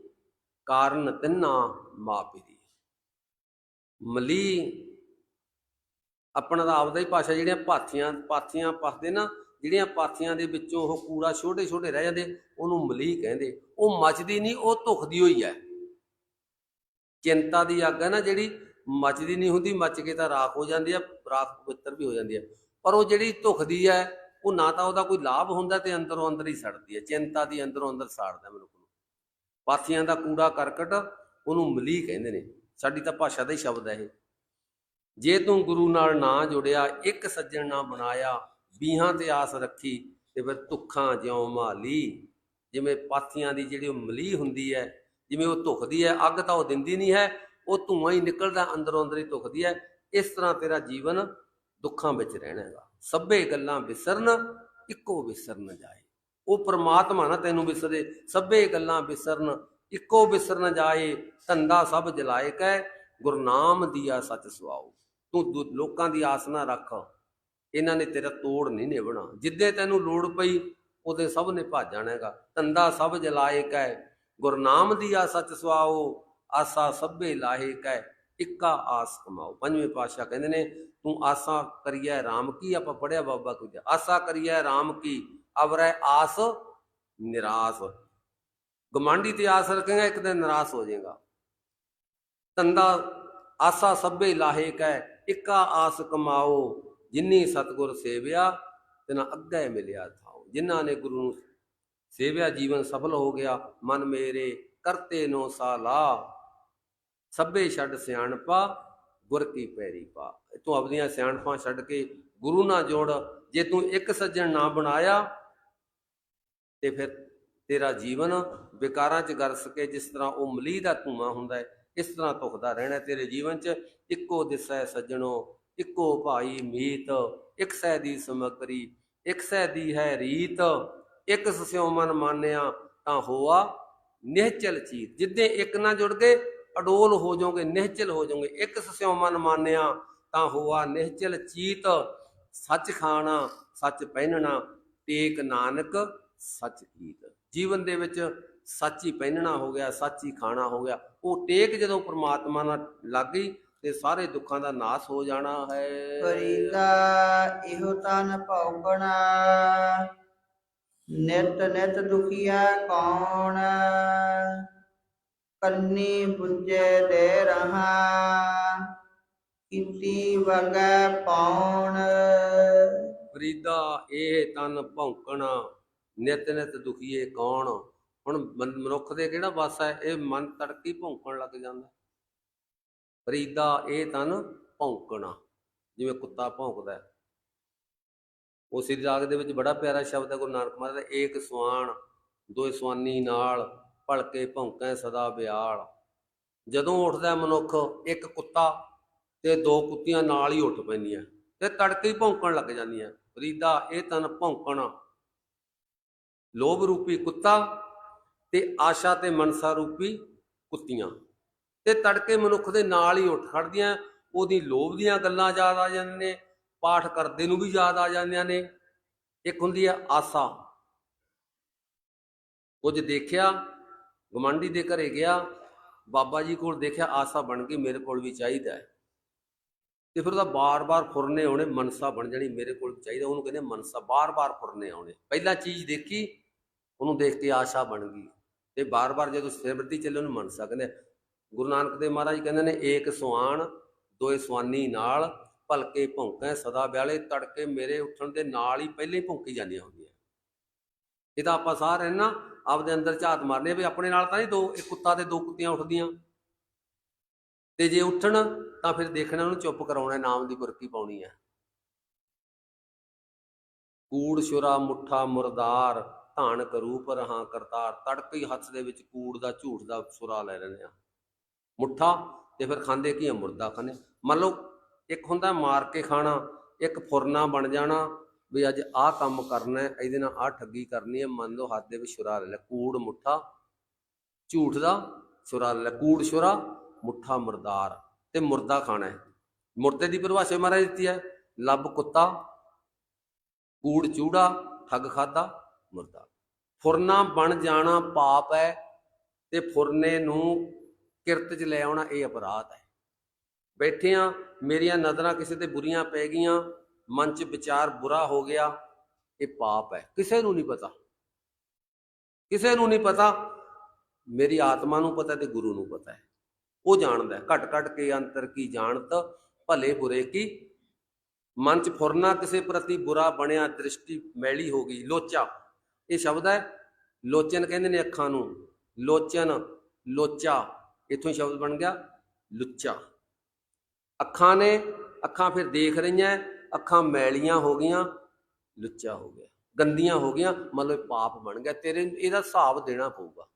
ਕਾਰਨ ਤਿੰਨਾ ਮਾਪੀ ਦੀ। ਮਲੀ ਆਪਣਾ ਤਾਂ ਆਪਦਾ ਹੀ ਭਾਸ਼ਾ ਜਿਹੜੀਆਂ ਪਾਥੀਆਂ ਪਾਥੀਆਂ ਪਸਦੇ ਨਾ, ਜਿਹੜੀਆਂ ਪਾਥੀਆਂ ਦੇ ਵਿੱਚੋਂ ਉਹ ਕੂੜਾ ਛੋਟੇ ਛੋਟੇ ਰਹਿ ਜਾਂਦੇ, ਉਹਨੂੰ ਮਲੀ ਕਹਿੰਦੇ। ਉਹ ਮੱਚਦੀ ਨਹੀਂ, ਉਹ ਧੁਖਦੀ ਹੋਈ ਹੈ। ਚਿੰਤਾ ਦੀ ਅੱਗ ਹੈ ਨਾ ਜਿਹੜੀ, ਮੱਚਦੀ ਨਹੀਂ ਹੁੰਦੀ, ਮੱਚ ਕੇ ਤਾਂ ਰਾਖ ਹੋ ਜਾਂਦੀ ਹੈ, ਰਾਖ ਪਵਿੱਤਰ ਵੀ ਹੋ ਜਾਂਦੀ ਹੈ। ਪਰ ਉਹ ਜਿਹੜੀ ਧੁਖਦੀ ਹੈ, ਉਹ ਨਾ ਤਾਂ ਉਹਦਾ ਕੋਈ ਲਾਭ ਹੁੰਦਾ ਤੇ ਅੰਦਰੋਂ ਅੰਦਰ ਹੀ ਸੜਦੀ ਹੈ। ਚਿੰਤਾ ਦੀ ਅੰਦਰੋਂ ਅੰਦਰ ਸਾੜਦਾ ਮਨੁੱਖ ਨੂੰ। ਪਾਥੀਆਂ ਦਾ ਕੂੜਾ ਕਰਕਟ ਉਹਨੂੰ ਮਲੀਹ ਕਹਿੰਦੇ ਨੇ। ਸਾਡੀ ਤਾਂ ਭਾਸ਼ਾ ਦਾ ਹੀ ਸ਼ਬਦ ਹੈ ਇਹ। ਜੇ ਤੂੰ ਗੁਰੂ ਨਾਲ ਨਾ ਜੁੜਿਆ, ਇੱਕ ਸੱਜਣ ਨਾ ਬਣਾਇਆ, ਬੀਹਾਂ ਤੇ ਆਸ ਰੱਖੀ ਤੇ ਫਿਰ ਧੁੱਖਾਂ ਜਿਉ ਮਾਲੀ। ਜਿਵੇਂ ਪਾਥੀਆਂ ਦੀ ਜਿਹੜੀ ਉਹ ਮਲੀਹ ਹੁੰਦੀ ਹੈ, ਜਿਵੇਂ ਉਹ ਧੁਖਦੀ ਹੈ, ਅੱਗ ਤਾਂ ਉਹ ਦਿੰਦੀ ਨਹੀਂ ਹੈ, ਉਹ ਧੂਆਂ ਹੀ ਨਿਕਲਦਾ, ਅੰਦਰੋਂ ਅੰਦਰ ਹੀ ਧੁਖਦੀ ਹੈ। ਇਸ ਤਰ੍ਹਾਂ ਤੇਰਾ ਜੀਵਨ ਦੁੱਖਾਂ ਵਿੱਚ ਰਹਿਣਾ ਹੈਗਾ। ਸਭੇ ਗੱਲਾਂ ਵਿਸਰਨ, ਇੱਕੋ ਵਿਸਰਨ ਜਾਏ। ਉਹ ਪ੍ਰਮਾਤਮਾ ਨਾ ਤੈਨੂੰ ਵਿਸਰੇ, ਸਭੇ ਗੱਲਾਂ ਵਿਸਰਨ ਇੱਕੋ ਵਿਸਰਨ ਜਾਏ, ਧੰਦਾ ਸਭ ਜਲਾਏ ਕੈ ਗੁਰਨਾਮ ਦੀਆ ਸਚ ਸੁਆਓ। ਤੂੰ ਲੋਕਾਂ ਦੀ ਆਸ ਨਾ ਰੱਖ। ਇਹਨਾਂ ਨੇ ਤੇਰਾ ਤੋੜ ਨਹੀਂ ਨਿਭਣਾ। ਜਿੱਦੇ ਤੈਨੂੰ ਲੋੜ ਪਈ, ਉਹਦੇ ਸਭ ਨੇ ਭੱਜ ਜਾਣਾ ਹੈਗਾ ਧੰਦਾ ਸਭ ਜਲਾਏ ਕੈ ਗੁਰਨਾਮ ਦੀਆ ਸਚ ਸੁਆਓ, ਆਸਾ ਸਭੇ ਲਾਹੇ ਕੈ ਇੱਕਾ ਆਸ ਕਮਾਓ। ਪੰਜਵੇਂ ਪਾਤਸ਼ਾਹ ਕਹਿੰਦੇ ਨੇ, ਤੂੰ ਆਸਾ ਕਰੀਐ RAM ਕੀ? ਆਪਾਂ ਪੜਿਆ ਬਾਬਾ ਕੁਝ। ਆਸਾ ਕਰੀਐ RAM ਕੀ? ਅਵਰੈ ਆਸ ਨਿਰਾਸ। ਗਮਾਂਡੀ ਤੇ ਆਸ ਰੱਖੇਗਾ, ਇੱਕ ਦਿਨ ਨਿਰਾਸ਼ ਹੋ ਜਾਏਗਾ। ਤੰਦਾ ਆਸਾ ਸਭੇ ਲਾਹੇ ਕੈ ਇੱਕਾ ਆਸ ਕਮਾਓ, ਜਿਨੀ ਸਤਗੁਰ ਸੇਵਿਆ, ਤਿਨਾ ਅੱਗੇ ਮਿਲਿਆ ਥਾਓ। ਜਿਨ੍ਹਾਂ ਨੇ ਗੁਰੂ ਨੂੰ ਸੇਵਿਆ, ਜੀਵਨ ਸਫਲ ਹੋ ਗਿਆ, ਮਨ ਮੇਰੇ ਕਰਤੇ ਨੋ ਸਾਲਾ, ਸਭੇ ਛੱਡ ਸਿਆਣਪਾ, ਗੁਰ ਕੀ ਪੈਰੀ ਪਾ। ਤੂੰ ਆਪਣੀਆਂ ਸਿਆਣਪਾਂ ਛੱਡ ਕੇ ਗੁਰੂ ਨਾਲ ਜੋੜ, ਜੇ ਤੂੰ ਇੱਕ ਸੱਜਣ ਨਾ ਬਣਾਇਆ, ਤੇ ਫਿਰ ਤੇਰਾ ਜੀਵਨ ਵਿਕਾਰਾਂ 'ਚ ਗਰਸ ਸਕੇ ਜਿਸ ਤਰ੍ਹਾਂ ਉਹ ਮਲੀਹ ਦਾ ਧੂਆਂ ਹੁੰਦਾ ਹੈ, ਇਸ ਤਰ੍ਹਾਂ ਧੁਖਦਾ ਰਹਿਣਾ ਤੇਰੇ ਜੀਵਨ 'ਚ। ਇੱਕੋ ਦਿਸੈ ਸੱਜਣੋ, ਇੱਕੋ ਭਾਈ ਮੀਤ, ਇੱਕ ਸਹਿ ਦੀ ਸਮਗਰੀ, ਇੱਕ ਸਹਿ ਦੀ ਹੈ ਰੀਤ, ਇੱਕ ਸਸਿਓ ਮਨ ਮਾਨਿਆ ਤਾਂ ਹੋਆ ਨਿਹਚਲ ਚੀਤ। ਜਿੱਦੇ ਇੱਕ ਨਾਲ ਜੁੜ ਗਏ ਅਡੋਲ ਹੋ ਜਾਓਗੇ, ਨਿਹਚਲ ਹੋ ਜਾਓਗੇ। ਇੱਕ ਸਸਿਓ ਮਨ ਮਾਨਿਆ ਤਾਂ ਹੋਆ ਨਿਹਚਲ ਚੀਤ। ਸੱਚ ਖਾਣਾ, ਸੱਚ ਪਹਿਨਣਾ, ਟੇਕ ਨਾਨਕ, ਸੱਚ ਕੀਤ ਜੀਵਨ ਦੇ ਵਿੱਚ ਸੱਚ ਹੀ ਪਹਿਨਣਾ ਹੋ ਗਿਆ ਸੱਚ ਹੀ ਖਾਣਾ ਹੋ ਗਿਆ। ਉਹ ਟੇਕ ਜਦੋਂ ਪ੍ਰਮਾਤਮਾ ਨਾਲ ਲੱਗ ਗਈ ਤੇ ਸਾਰੇ ਦੁੱਖਾਂ ਦਾ ਨਾਸ ਹੋ ਜਾਣਾ ਹੈ। ਫਰੀਦਾ ਇਹੋ ਤਨ ਭੌਕਣਾ ਨਿਤ ਨਿਤ ਦੁਖੀਆ ਕੌਣ? ਕੰਨੀ ਬੁੱਝੇ ਦੇ ਰਹਾ ਕੀਤੀ ਵਗੈ ਪੌਣ ਫਰੀਦਾ ਇਹ ਤਨ ਭੌਂਕਣਾ ਨਿਤ ਨਿਤ ਦੁਖੀਏ ਕੌਣ? ਹੁਣ ਮਨੁੱਖ ਦੇ ਕਿਹੜਾ ਵਾਸ ਹੈ? ਇਹ ਮਨ ਤੜਕੀ ਭੌਂਕਣ ਲੱਗ ਜਾਂਦਾ। ਫਰੀਦਾ ਇਹ ਤਨ ਭੌਂਕਣਾ, ਜਿਵੇਂ ਕੁੱਤਾ ਭੌਂਕਦਾ ਹੈ। ਉਹ ਸ੍ਰੀ ਰਾਗ ਦੇ ਵਿੱਚ ਬੜਾ ਪਿਆਰਾ ਸ਼ਬਦ ਹੈ, ਗੁਰੂ ਨਾਨਕ ਮਹਾਰਾਜ ਦਾ, ਏਕ ਸਵਾਨ ਦੋ ਸਵਾਨੀ ਨਾਲ ਭਲਕੇ ਭੌਂਕੈ ਸਦਾ ਬਿਆਲ। ਜਦੋਂ ਉੱਠਦਾ ਮਨੁੱਖ, ਇੱਕ ਕੁੱਤਾ ਤੇ ਦੋ ਕੁੱਤੀਆਂ ਨਾਲ ਹੀ ਉੱਠ ਪੈਂਦੀਆਂ। ਤੇ ਤੜਕੇ ਹੀ ਭੌਂਕਣ ਲੱਗ ਜਾਂਦੀਆਂ। ਫਰੀਦਾ ਇਹ ਤਨ ਭੌਂਕਣਾ ਲੋਭ ਰੂਪੀ ਕੁੱਤਾ ਤੇ ਆਸ਼ਾ ਤੇ ਮਨਸਾ ਰੂਪੀ ਕੁੱਤੀਆਂ। ਤੇ ਤੜਕੇ ਮਨੁੱਖ ਦੇ ਨਾਲ ਹੀ ਉੱਠ ਖੜਦੀਆਂ, ਉਹਦੀ ਲੋਭ ਦੀਆਂ ਗੱਲਾਂ ਯਾਦ ਆ ਜਾਂਦੀਆਂ ਨੇ, ਪਾਠ ਕਰਦੇ ਨੂੰ ਵੀ ਯਾਦ ਆ ਜਾਂਦੀਆਂ ਨੇ। ਇੱਕ ਹੁੰਦੀ ਹੈ ਆਸਾ। ਕੁਝ ਦੇਖਿਆ ਗਮੰਡੀ ਦੇ ਘਰੇ ਗਿਆ, ਬਾਬਾ ਜੀ ਕੋਲ ਦੇਖਿਆ ਆਸਾ ਬਣ ਗਈ ਮੇਰੇ ਕੋਲ ਵੀ ਚਾਹੀਦਾ ਹੈ। ਤੇ ਫਿਰ ਉਹਦਾ ਬਾਰ-ਬਾਰ ਫੁਰਨੇ ਆਉਣੇ, ਮਨਸਾ ਬਣ ਜਾਣੀ ਮੇਰੇ ਕੋਲ ਚਾਹੀਦਾ। ਉਹਨੂੰ ਕਹਿੰਦੇ ਮਨਸਾ, ਬਾਰ-ਬਾਰ ਫੁਰਨੇ ਆਉਣੇ। ਪਹਿਲਾਂ ਚੀਜ਼ ਦੇਖੀ ਉਹਨੂੰ ਦੇਖ ਕੇ ਆਸ਼ਾ ਬਣ ਗਈ। ਤੇ ਬਾਰ-ਬਾਰ ਜਦੋਂ ਸਿਮਰਤੀ ਚੱਲੇ, ਉਹਨੂੰ ਮੰਨ ਸਕਦੇ ਗੁਰੂ ਨਾਨਕ ਦੇਵ ਮਹਾਰਾਜ ਕਹਿੰਦੇ ਨੇ, ਏਕ ਸੁਆਣ, ਦੋਏ ਸੁਆਨੀ ਨਾਲ, ਭਲਕੇ ਭੌਂਕੈ ਸਦਾ ਵਿਆਲੇ ਤੜਕੇ ਮੇਰੇ ਉੱਠਣ ਦੇ ਨਾਲ ਹੀ ਪਹਿਲੇ ਹੀ ਭੌਂਕੀ ਜਾਂਦੀਆਂ ਹੁੰਦੀਆਂ। ਇਹ ਤਾਂ ਆਪਾਂ ਸਾਰੇ ਨਾ ਆਪਦੇ ਅੰਦਰ ਝਾਤ ਮਾਰਨੇ ਵੀ ਆਪਣੇ ਨਾਲ ਤਾਂ ਨਹੀਂ ਦੋ ਇੱਕ ਕੁੱਤਾ ਤੇ ਦੋ ਕੁੱਤੀਆਂ ਉੱਠਦੀਆਂ। ਤੇ ਜੇ ਉੱਠਣ, ਤਾਂ ਫਿਰ ਦੇਖਣਾ ਉਹਨੂੰ ਚੁੱਪ ਕਰਾਉਣਾ, ਨਾਮ ਦੀ ਬੁਰਕੀ ਪਾਉਣੀ ਹੈ। ਕੂੜ ਸ਼ੁਰਾ ਮੁੱਠਾ, ਮੁਰਦਾਰ ਧਾਨ ਕਰੂਪ ਰਹਾ ਕਰਤਾਰ, ਤੜਕੇ ਹੀ ਹੱਥ ਦੇ ਵਿੱਚ ਕੂੜ ਦਾ ਝੂਠ ਦਾ ਸੁਰਾ ਲੈ ਲੈਂਦੇ ਆ। ਮੁੱਠਾ ਤੇ ਫਿਰ ਖਾਂਦੇ ਕੀ ਆ? ਮੁਰਦਾ ਖਾਂਦੇ ਮੰਨ ਲਓ ਇੱਕ ਹੁੰਦਾ ਮਾਰ ਕੇ ਖਾਣਾ, ਇੱਕ ਫੁਰਨਾ ਬਣ ਜਾਣਾ, ਵੀ ਅੱਜ ਆਹ ਕੰਮ ਕਰਨਾ ਹੈ, ਇਹਦੇ ਨਾਲ ਆਹ ਠੱਗੀ ਕਰਨੀ ਹੈ, ਮੰਨ ਲਓ ਹੱਥ ਦੇ ਵਿੱਚ ਸ਼ੁਰਾ ਲੈ ਲੈ ਕੂੜ, ਮੁੱਠਾ, ਝੂਠ ਦਾ ਸ਼ੁਰਾ ਲੈ ਲਿਆ। ਕੂੜ, ਸ਼ੁਰਾ, ਮੁੱਠਾ, ਮੁਰਦਾਰ ਤੇ ਮੁਰਦਾ ਖਾਣਾ ਹੈ। ਮੁਰਦੇ ਦੀ ਪਰਿਭਾਸ਼ਾ ਮਹਾਰਾਜ ਦਿੱਤੀ ਹੈ। ਲੱਭ ਕੁੱਤਾ, ਕੂੜ, ਚੂੜਾ, ਠੱਗ ਖਾਦਾ ਮੁਰਦਾ। ਫੁਰਨਾ ਬਣ ਜਾਣਾ ਪਾਪ ਹੈ ਤੇ ਫੁਰਨੇ ਨੂੰ ਕਿਰਤ 'ਚ ਲੈ ਆਉਣਾ ਇਹ ਅਪਰਾਧ ਹੈ ਬੈਠਿਆਂ ਮੇਰੀਆਂ ਨਜ਼ਰਾਂ ਕਿਸੇ ਤੇ ਬੁਰੀਆਂ ਪੈ ਗਈਆਂ, ਮਨ 'ਚ ਵਿਚਾਰ ਬੁਰਾ ਹੋ ਗਿਆ, ਇਹ ਪਾਪ ਹੈ ਕਿਸੇ ਨੂੰ ਨਹੀਂ ਪਤਾ। ਕਿਸੇ ਨੂੰ ਨਹੀਂ ਪਤਾ। ਮੇਰੀ ਆਤਮਾ ਨੂੰ ਪਤਾ ਤੇ ਗੁਰੂ ਨੂੰ ਪਤਾ ਹੈ ਉਹ ਜਾਣਦਾ ਹੈ ਘਟ ਘਟ ਕੇ ਅੰਤਰ ਕੀ ਜਾਣਤ, ਭਲੇ ਬੁਰੇ ਕੀ। ਮਨ ਚ ਫੁਰਨਾ ਕਿਸੇ ਪ੍ਰਤੀ ਬੁਰਾ ਬਣਿਆ, ਦ੍ਰਿਸ਼ਟੀ ਮੈਲੀ ਹੋ ਗਈ, ਲੋਚਾ। ਇਹ ਸ਼ਬਦ ਹੈ। ਲੋਚਨ ਕਹਿੰਦੇ ਨੇ ਅੱਖਾਂ ਨੂੰ। ਲੋਚਨ, ਲੋਚਾ, ਇਥੋਂ ਹੀ ਸ਼ਬਦ ਬਣ ਗਿਆ। ਲੁੱਚਾ। ਅੱਖਾਂ ਨੇ ਅੱਖਾਂ ਫਿਰ ਦੇਖ ਰਹੀਆਂ, ਅੱਖਾਂ ਮੈਲੀਆਂ ਹੋ ਗਈਆਂ, ਲੁੱਚਾ ਹੋ ਗਿਆ। ਗੰਦੀਆਂ ਹੋ ਗਈਆਂ, ਮਤਲਬ ਪਾਪ ਬਣ ਗਿਆ। ਤੇਰੇ, ਇਹਦਾ ਹਿਸਾਬ ਦੇਣਾ ਪਊਗਾ।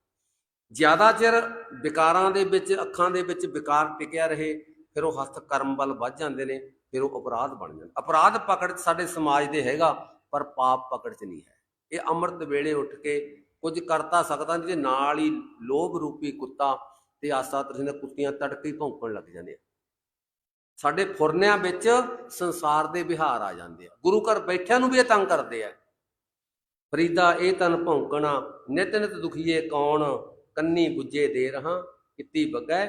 ਜ਼ਿਆਦਾ ਚਿਰ ਵਿਕਾਰਾਂ ਦੇ ਵਿੱਚ, ਅੱਖਾਂ ਦੇ ਵਿੱਚ ਵਿਕਾਰ ਟਿਕਿਆ ਰਹੇ, ਫਿਰ ਉਹ ਹੱਥ ਕਰਮ ਵੱਲ ਵੱਧ ਜਾਂਦੇ ਨੇ, ਫਿਰ ਉਹ ਅਪਰਾਧ ਬਣ ਜਾਂਦਾ ਅਪਰਾਧ ਪਕੜ ਸਾਡੇ ਸਮਾਜ ਦੇ ਹੈਗਾ, ਪਰ ਪਾਪ ਪਕੜ 'ਚ ਨਹੀਂ ਹੈ। ਇਹ ਅੰਮ੍ਰਿਤ ਵੇਲੇ ਉੱਠ ਕੇ ਕੁਝ ਕਰਤਾ ਸਕਦਾ, ਜਿਹਦੇ ਨਾਲ ਹੀ ਲੋਭ ਰੂਪੀ ਕੁੱਤਾ ਤੇ ਆਸਾ ਤ੍ਰਿਸ਼ਨਾ ਕੁੱਤੀਆਂ ਤੜਕੇ ਹੀ ਭੌਂਕਣ ਲੱਗ ਜਾਂਦੇ ਆ। ਸਾਡੇ ਫੁਰਨਿਆਂ ਵਿੱਚ ਸੰਸਾਰ ਦੇ ਵਿਹਾਰ ਆ ਜਾਂਦੇ ਆ। ਗੁਰੂ ਘਰ ਬੈਠਿਆਂ ਨੂੰ ਵੀ ਇਹ ਤੰਗ ਕਰਦੇ ਆ। ਫਰੀਦਾ, ਇਹ ਤਨ ਭੌਂਕਣਾ, ਨਿਤ ਨਿਤ ਦੁਖੀਏ ਕੌਣ? ਕੰਨੀ ਗੁੱਜੇ ਦੇ ਰਹਾ, ਕਿੱਤੀ ਬੱਗੈ?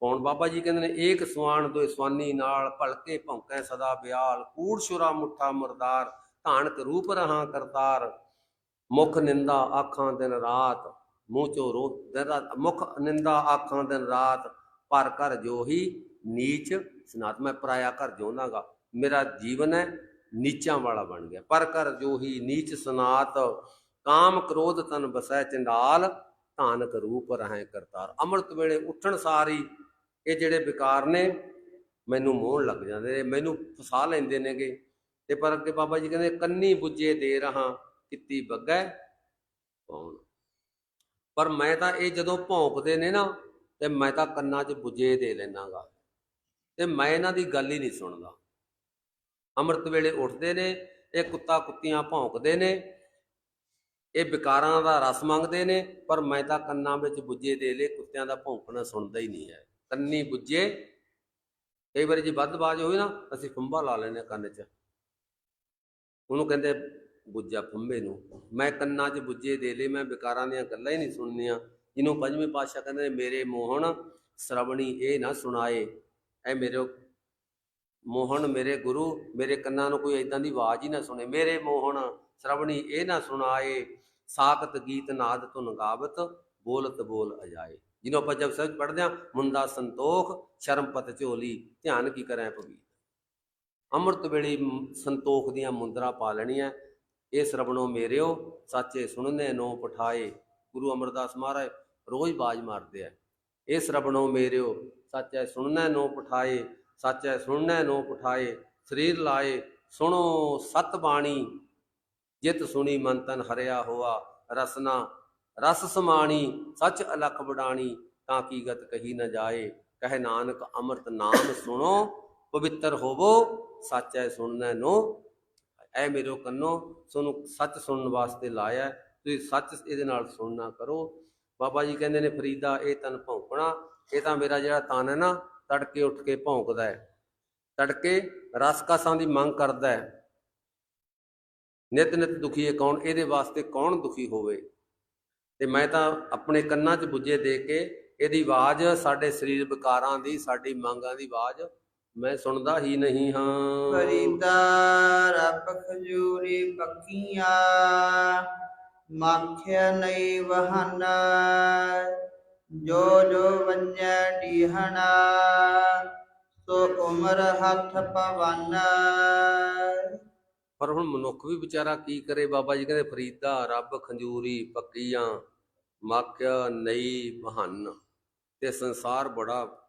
ਕੌਣ ਬਾਬਾ ਜੀ ਕਹਿੰਦੇ ਨੇ, ਏਕ ਸਵਾਨ ਦੋ ਸਵਾਨੀ ਨਾਲ ਭਲਕੇ ਭੌਂਕੈ ਸਦਾ ਬਿਆਲ। ਕੂੜ ਸ਼ੁਰਾ ਮੁੱਠਾ ਮੁਰਦਾਰ, ਧਾਨਕ ਰੂਪ ਰਹਾ ਕਰਤਾਰ। ਮੁਖ ਨਿੰਦਾ ਆਖਾਂ ਦਿਨ ਰਾਤ, ਮੂੰਹ ਚੋ ਰੋ, ਦਿਨ ਰਾਤ, ਮੁਖ ਨਿੰਦਾ ਆਖਾਂ ਦਿਨ ਰਾਤ, ਪਰ ਕਰ ਜੋਹੀ ਨੀਚ ਸਨਾਤ। ਮੈਂ ਪਰਾਇਆ ਘਰ ਜਿਉਂਦਾਗਾ ਮੇਰਾ ਜੀਵਨ ਹੈ ਨੀਚਾਂ ਵਾਲਾ ਬਣ ਗਿਆ। ਪਰ ਕਰ ਜੋਹੀ ਨੀਚ ਸਨਾਤ, ਕਾਮ ਕ੍ਰੋਧ ਤਨ ਬਸੈ ਚੰਡਾਲ, ਧਾਨਕ ਰੂਪ ਰਹਿ ਕਰਤਾਰ। ਅੰਮ੍ਰਿਤ ਵੇਲੇ ਉੱਠਣ ਸਾਰੀ, ਇਹ ਜਿਹੜੇ ਵਿਕਾਰ ਨੇ, ਮੈਨੂੰ ਮੋਹਣ ਲੱਗ ਜਾਂਦੇ ਨੇ, ਮੈਨੂੰ ਫਸਾ ਲੈਂਦੇ ਨੇਗੇ। ਤੇ ਪਰ ਅੱਗੇ ਬਾਬਾ ਜੀ ਕਹਿੰਦੇ, ਕੰਨੀ ਬੁੱਝੇ ਦੇ ਰਹਾ ਕਿੱਤੀ ਬੱਗੈ ਕੌਣ ਪਰ ਮੈਂ ਤਾਂ ਇਹ ਜਦੋਂ ਭੌਂਕਦੇ ਨੇ ਨਾ, ਤੇ ਮੈਂ ਤਾਂ ਕੰਨਾਂ 'ਚ ਬੁਝੇ ਦੇ ਲੈਣਾਗਾ ਤੇ ਮੈਂ ਇਹਨਾਂ ਦੀ ਗੱਲ ਹੀ ਨਹੀਂ ਸੁਣਦਾ। ਅੰਮ੍ਰਿਤ ਵੇਲੇ ਉੱਠਦੇ ਨੇ, ਇਹ ਕੁੱਤਾ ਕੁੱਤੀਆਂ ਭੌਂਕਦੇ ਨੇ, ਇਹ ਵਿਕਾਰਾਂ ਦਾ ਰਸ ਮੰਗਦੇ ਨੇ, ਪਰ ਮੈਂ ਤਾਂ ਕੰਨਾਂ ਵਿੱਚ ਬੁੱਝੇ ਦੇ ਲੈ ਕੁੱਤਿਆਂ ਦਾ ਭੌਂਕਣਾ ਸੁਣਦਾ ਹੀ ਨਹੀਂ ਹੈ। ਕੰਨੀ ਬੁੱਝੇ, ਕਈ ਵਾਰੀ ਜੇ ਵੱਧ ਬਾਜ ਹੋਈ ਨਾ, ਅਸੀਂ ਫੰਬਾ ਲਾ ਲੈਂਦੇ ਹਾਂ ਕੰਨ 'ਚ। ਉਹਨੂੰ ਕਹਿੰਦੇ ਬੁੱਝਾ ਫੰਬੇ ਨੂੰ। ਮੈਂ ਕੰਨਾਂ 'ਚ ਬੁੱਝੇ ਦੇ ਲੈ ਮੈਂ ਵਿਕਾਰਾਂ ਦੀਆਂ ਗੱਲਾਂ ਹੀ ਨਹੀਂ ਸੁਣਨੀਆਂ। ਜਿਹਨੂੰ ਪੰਜਵੇਂ ਪਾਤਸ਼ਾਹ ਕਹਿੰਦੇ ਨੇ, ਮੇਰੇ ਮੋਹਣ ਸ਼ਰਵਣੀ ਇਹ ਨਾ ਸੁਣਾਏ। ਐ ਮੇਰੇ ਮੋਹਣ ਮੇਰੇ ਗੁਰੂ, ਮੇਰੇ ਕੰਨਾਂ ਨੂੰ ਕੋਈ ਇਦਾਂ ਦੀ ਆਵਾਜ਼ ਹੀ ਨਾ ਸੁਣੇ। ਮੇਰੇ ਮੋਹਣ ਸ਼ਰਵਣੀ ਇਹ ਨਾ ਸੁਣਾਏ। ਸਾਖਤ ਗੀਤ ਨਾਦ ਧੁਨ ਗਾਵਤ, ਬੋਲਤ ਬੋਲ ਅਜਾਏ। ਜਿਹਨੂੰ ਆਪਾਂ ਜਬ ਸਹਿਜ ਪੜਦੇ ਹਾਂ ਮੁੰਦਾ ਸੰਤੋਖ, ਸ਼ਰਮ ਪਤ ਝੋਲੀ, ਧਿਆਨ ਕੀ ਕਰਾਂ ਪਵੀ ਅੰਮ੍ਰਿਤ ਵੇਲੇ ਸੰਤੋਖ ਦੀਆਂ ਮੁੰਦਰਾ ਪਾ ਲੈਣੀਆਂ। ਇਹ ਸਰਵਣੋ ਮੇਰਿਓ, ਸਾਚੇ ਸੁਣਨੇ ਨੋ ਪਠਾਏ। ਗੁਰੂ ਅਮਰਦਾਸ ਮਹਾਰਾਜ ਰੋਜ਼ ਬਾਜ ਮਾਰਦੇ ਆ। ਇਹ ਸਰਵਣੋ ਮੇਰਿਓ, ਸਾਚੇ ਸੁਣਨੇ ਨੋ ਪਠਾਏ, ਸਾਚੇ ਸੁਣਨੇ ਨੋ ਪਠਾਏ। ਸਰੀਰ ਲਾਏ, ਸੁਣੋ ਸਤ ਬਾਣੀ। ਜਿਤ ਸੁਣੀ ਮਨ ਤਨ ਹਰਿਆ ਹੋਆ, ਰਸਨਾ, ਰਸ ਸਮਾਣੀ, ਸੱਚ ਅਲਖ ਬਡਾਣੀ ਤਾਂ ਕੀ ਗਤ ਕਹੀ ਨਾ ਜਾਏ। ਕਹਿ ਨਾਨਕ ਅੰਮ੍ਰਿਤ ਨਾਮ ਸੁਣੋ, ਪਵਿੱਤਰ ਹੋਵੋ, ਸੱਚੈ ਸੁਣਨੈ ਨੋ ਐ ਮੇਰੋ ਕੰਨੋ ਤੁਹਾਨੂੰ ਸੱਚ ਸੁਣਨ ਵਾਸਤੇ ਲਾਇਆ ਤੁਸੀਂ ਸੱਚ ਇਹਦੇ ਨਾਲ ਸੁਣਨਾ ਕਰੋ। ਬਾਬਾ ਜੀ ਕਹਿੰਦੇ ਨੇ, ਫਰੀਦਾ, ਇਹ ਤਨ ਭੌਂਕਣਾ, ਇਹ ਤਾਂ ਮੇਰਾ ਜਿਹੜਾ ਤਨ ਹੈ ਨਾ, ਤੜਕੇ ਉੱਠ ਕੇ ਭੌਂਕਦਾ ਹੈ। ਤੜਕੇ ਰਸਕਸਾਂ ਦੀ ਮੰਗ ਕਰਦਾ ਹੈ। ਨਿਤ ਨਿਤ ਦੁਖੀ ਹੈ ਕੌਣ? ਇਹਦੇ ਵਾਸਤੇ ਕੌਣ ਦੁਖੀ ਹੋਵੇ? ਤੇ ਮੈਂ ਤਾਂ ਆਪਣੇ ਕੰਨਾਂ 'ਚ ਬੁੱਝੇ ਦੇ ਕੇ, ਇਹਦੀ ਆਵਾਜ਼ ਸਾਡੇ ਸਰੀਰ ਵਿਕਾਰਾਂ ਦੀ, ਸਾਡੀ ਮੰਗਾਂ ਦੀ ਆਵਾਜ਼ ਮੈਂ ਸੁਣਦਾ ਹੀ ਨਹੀਂ ਹਾਂ। ਫਰੀਦਾ ਰੱਬ ਖਜੂਰੀ ਪੱਕੀਆਂ ਮਾਖਿਆ ਨਹੀਂ ਵਹਨਾ। ਜੋ ਜੋ ਵੰਜੈ ਢੀਹਣਾ ਸੋ ਉਮਰ ਹੱਥ ਪਵਨਾ। ਪਰ ਹੁਣ ਮਨੁੱਖ ਵੀ ਵਿਚਾਰਾ ਕੀ ਕਰੇ ਬਾਬਾ ਜੀ? ਕਹਿੰਦੇ ਫਰੀਦਾ ਰੱਬ ਖੰਜੂਰੀ ਪੱਕੀਆਂ ਮਾਖਿਆ ਨਈ ਬਹਨ ਤੇ ਸੰਸਾਰ ਬੜਾ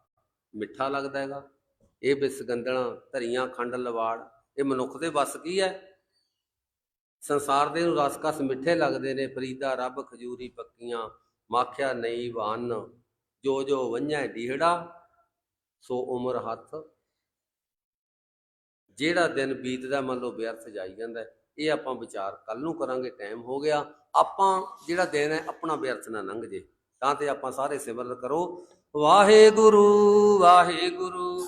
ਮਿੱਠਾ ਲੱਗਦਾ ਹੈਗਾ। ਇਹ ਬਿਸਗੰਦਣਾ ਧਰੀਆਂ, ਖੰਡ, ਲਵਾੜ, ਇਹ ਮਨੁੱਖ ਦੇ ਵੱਸ ਕੀ ਹੈ? ਸੰਸਾਰ ਦੇ ਨੂੰ ਰਸਕਸ ਮਿੱਠੇ ਲੱਗਦੇ ਨੇ, ਫਰੀਦਾ, ਰੱਬ, ਖਜੂਰੀ, ਪੱਕੀਆਂ, ਮਾਖਿਆ ਨਹੀਂ ਬਹਨ ਜੋ ਜੋ ਵੰਝੈ ਢੀਹੜਾ, ਸੋ ਉਮਰ ਹੱਥ। ਜਿਹੜਾ ਦਿਨ ਬੀਤਦਾ ਮੰਨ ਲਓ ਵਿਅਰਥ ਜਾਈ ਜਾਂਦਾ ਇਹ ਆਪਾਂ ਵਿਚਾਰ ਕੱਲ ਨੂੰ ਕਰਾਂਗੇ, ਟਾਈਮ ਹੋ ਗਿਆ। ਆਪਾਂ ਜਿਹੜਾ ਦਿਨ ਹੈ, ਆਪਣਾ ਵਿਅਰਥ ਨਾ ਲੰਘ ਜੇ, ਤਾਂ ਤੇ ਆਪਾਂ ਸਾਰੇ ਸਿਮਰਨ ਕਰੋ। ਵਾਹਿਗੁਰੂ ਵਾਹਿਗੁਰੂ।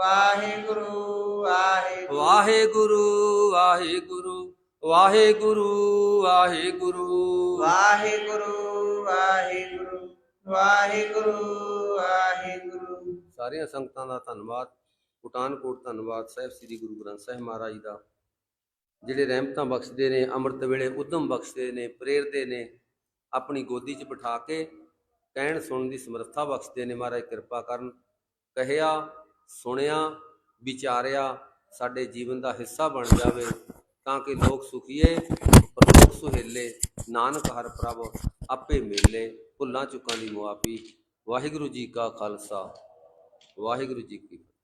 ਵਾਹਿਗੁਰੂ ਵਾਹਿਗੁਰੂ। ਵਾਹਿਗੁਰੂ ਵਾਹਿਗੁਰੂ ਵਾਹਿਗੁਰੂ ਵਾਹਿਗੁਰੂ। ਵਾਹਿਗੁਰੂ ਵਾਹਿਗੁਰੂ ਵਾਹਿਗੁਰੂ ਵਾਹਿਗੁਰੂ। ਸਾਰੀਆਂ ਸੰਗਤਾਂ ਦਾ ਧੰਨਵਾਦ। ਕੋਟਾਨਕੋਟ ਧੰਨਵਾਦ ਸਾਹਿਬ ਸ੍ਰੀ ਗੁਰੂ ਗ੍ਰੰਥ ਸਾਹਿਬ ਮਹਾਰਾਜ ਦਾ ਜਿਹੜੇ ਰਹਿਮਤਾਂ ਬਖਸ਼ਦੇ ਨੇ ਅੰਮ੍ਰਿਤ ਵੇਲੇ ਉਦਮ ਬਖਸ਼ਦੇ ਨੇ ਪ੍ਰੇਰਦੇ ਨੇ ਆਪਣੀ ਗੋਦੀ 'ਚ ਬਿਠਾ ਕੇ ਕਹਿਣ ਸੁਣਨ ਦੀ ਸਮਰੱਥਾ ਬਖਸ਼ਦੇ ਨੇ ਮਹਾਰਾਜ ਕਿਰਪਾ ਕਰਨ। ਕਹਿਆ ਸੁਣਿਆ, ਵਿਚਾਰਿਆ, ਸਾਡੇ ਜੀਵਨ ਦਾ ਹਿੱਸਾ ਬਣ ਜਾਵੇ, ਤਾਂ ਕਿ ਲੋਕ ਸੁਖੀਏ ਪਰਲੋਕ ਸੁਹੇਲੇ। ਨਾਨਕ ਹਰ ਪ੍ਰਭ ਆਪੇ ਮੇਲੇ, ਭੁੱਲਾਂ ਚੁੱਕਾਂ ਦੀ ਮੁਆਫੀ। ਵਾਹਿਗੁਰੂ ਜੀ ਕਾ ਖਾਲਸਾ। ਵਾਹਿਗੁਰੂ ਜੀ ਕੀ ਫਤਿਹ।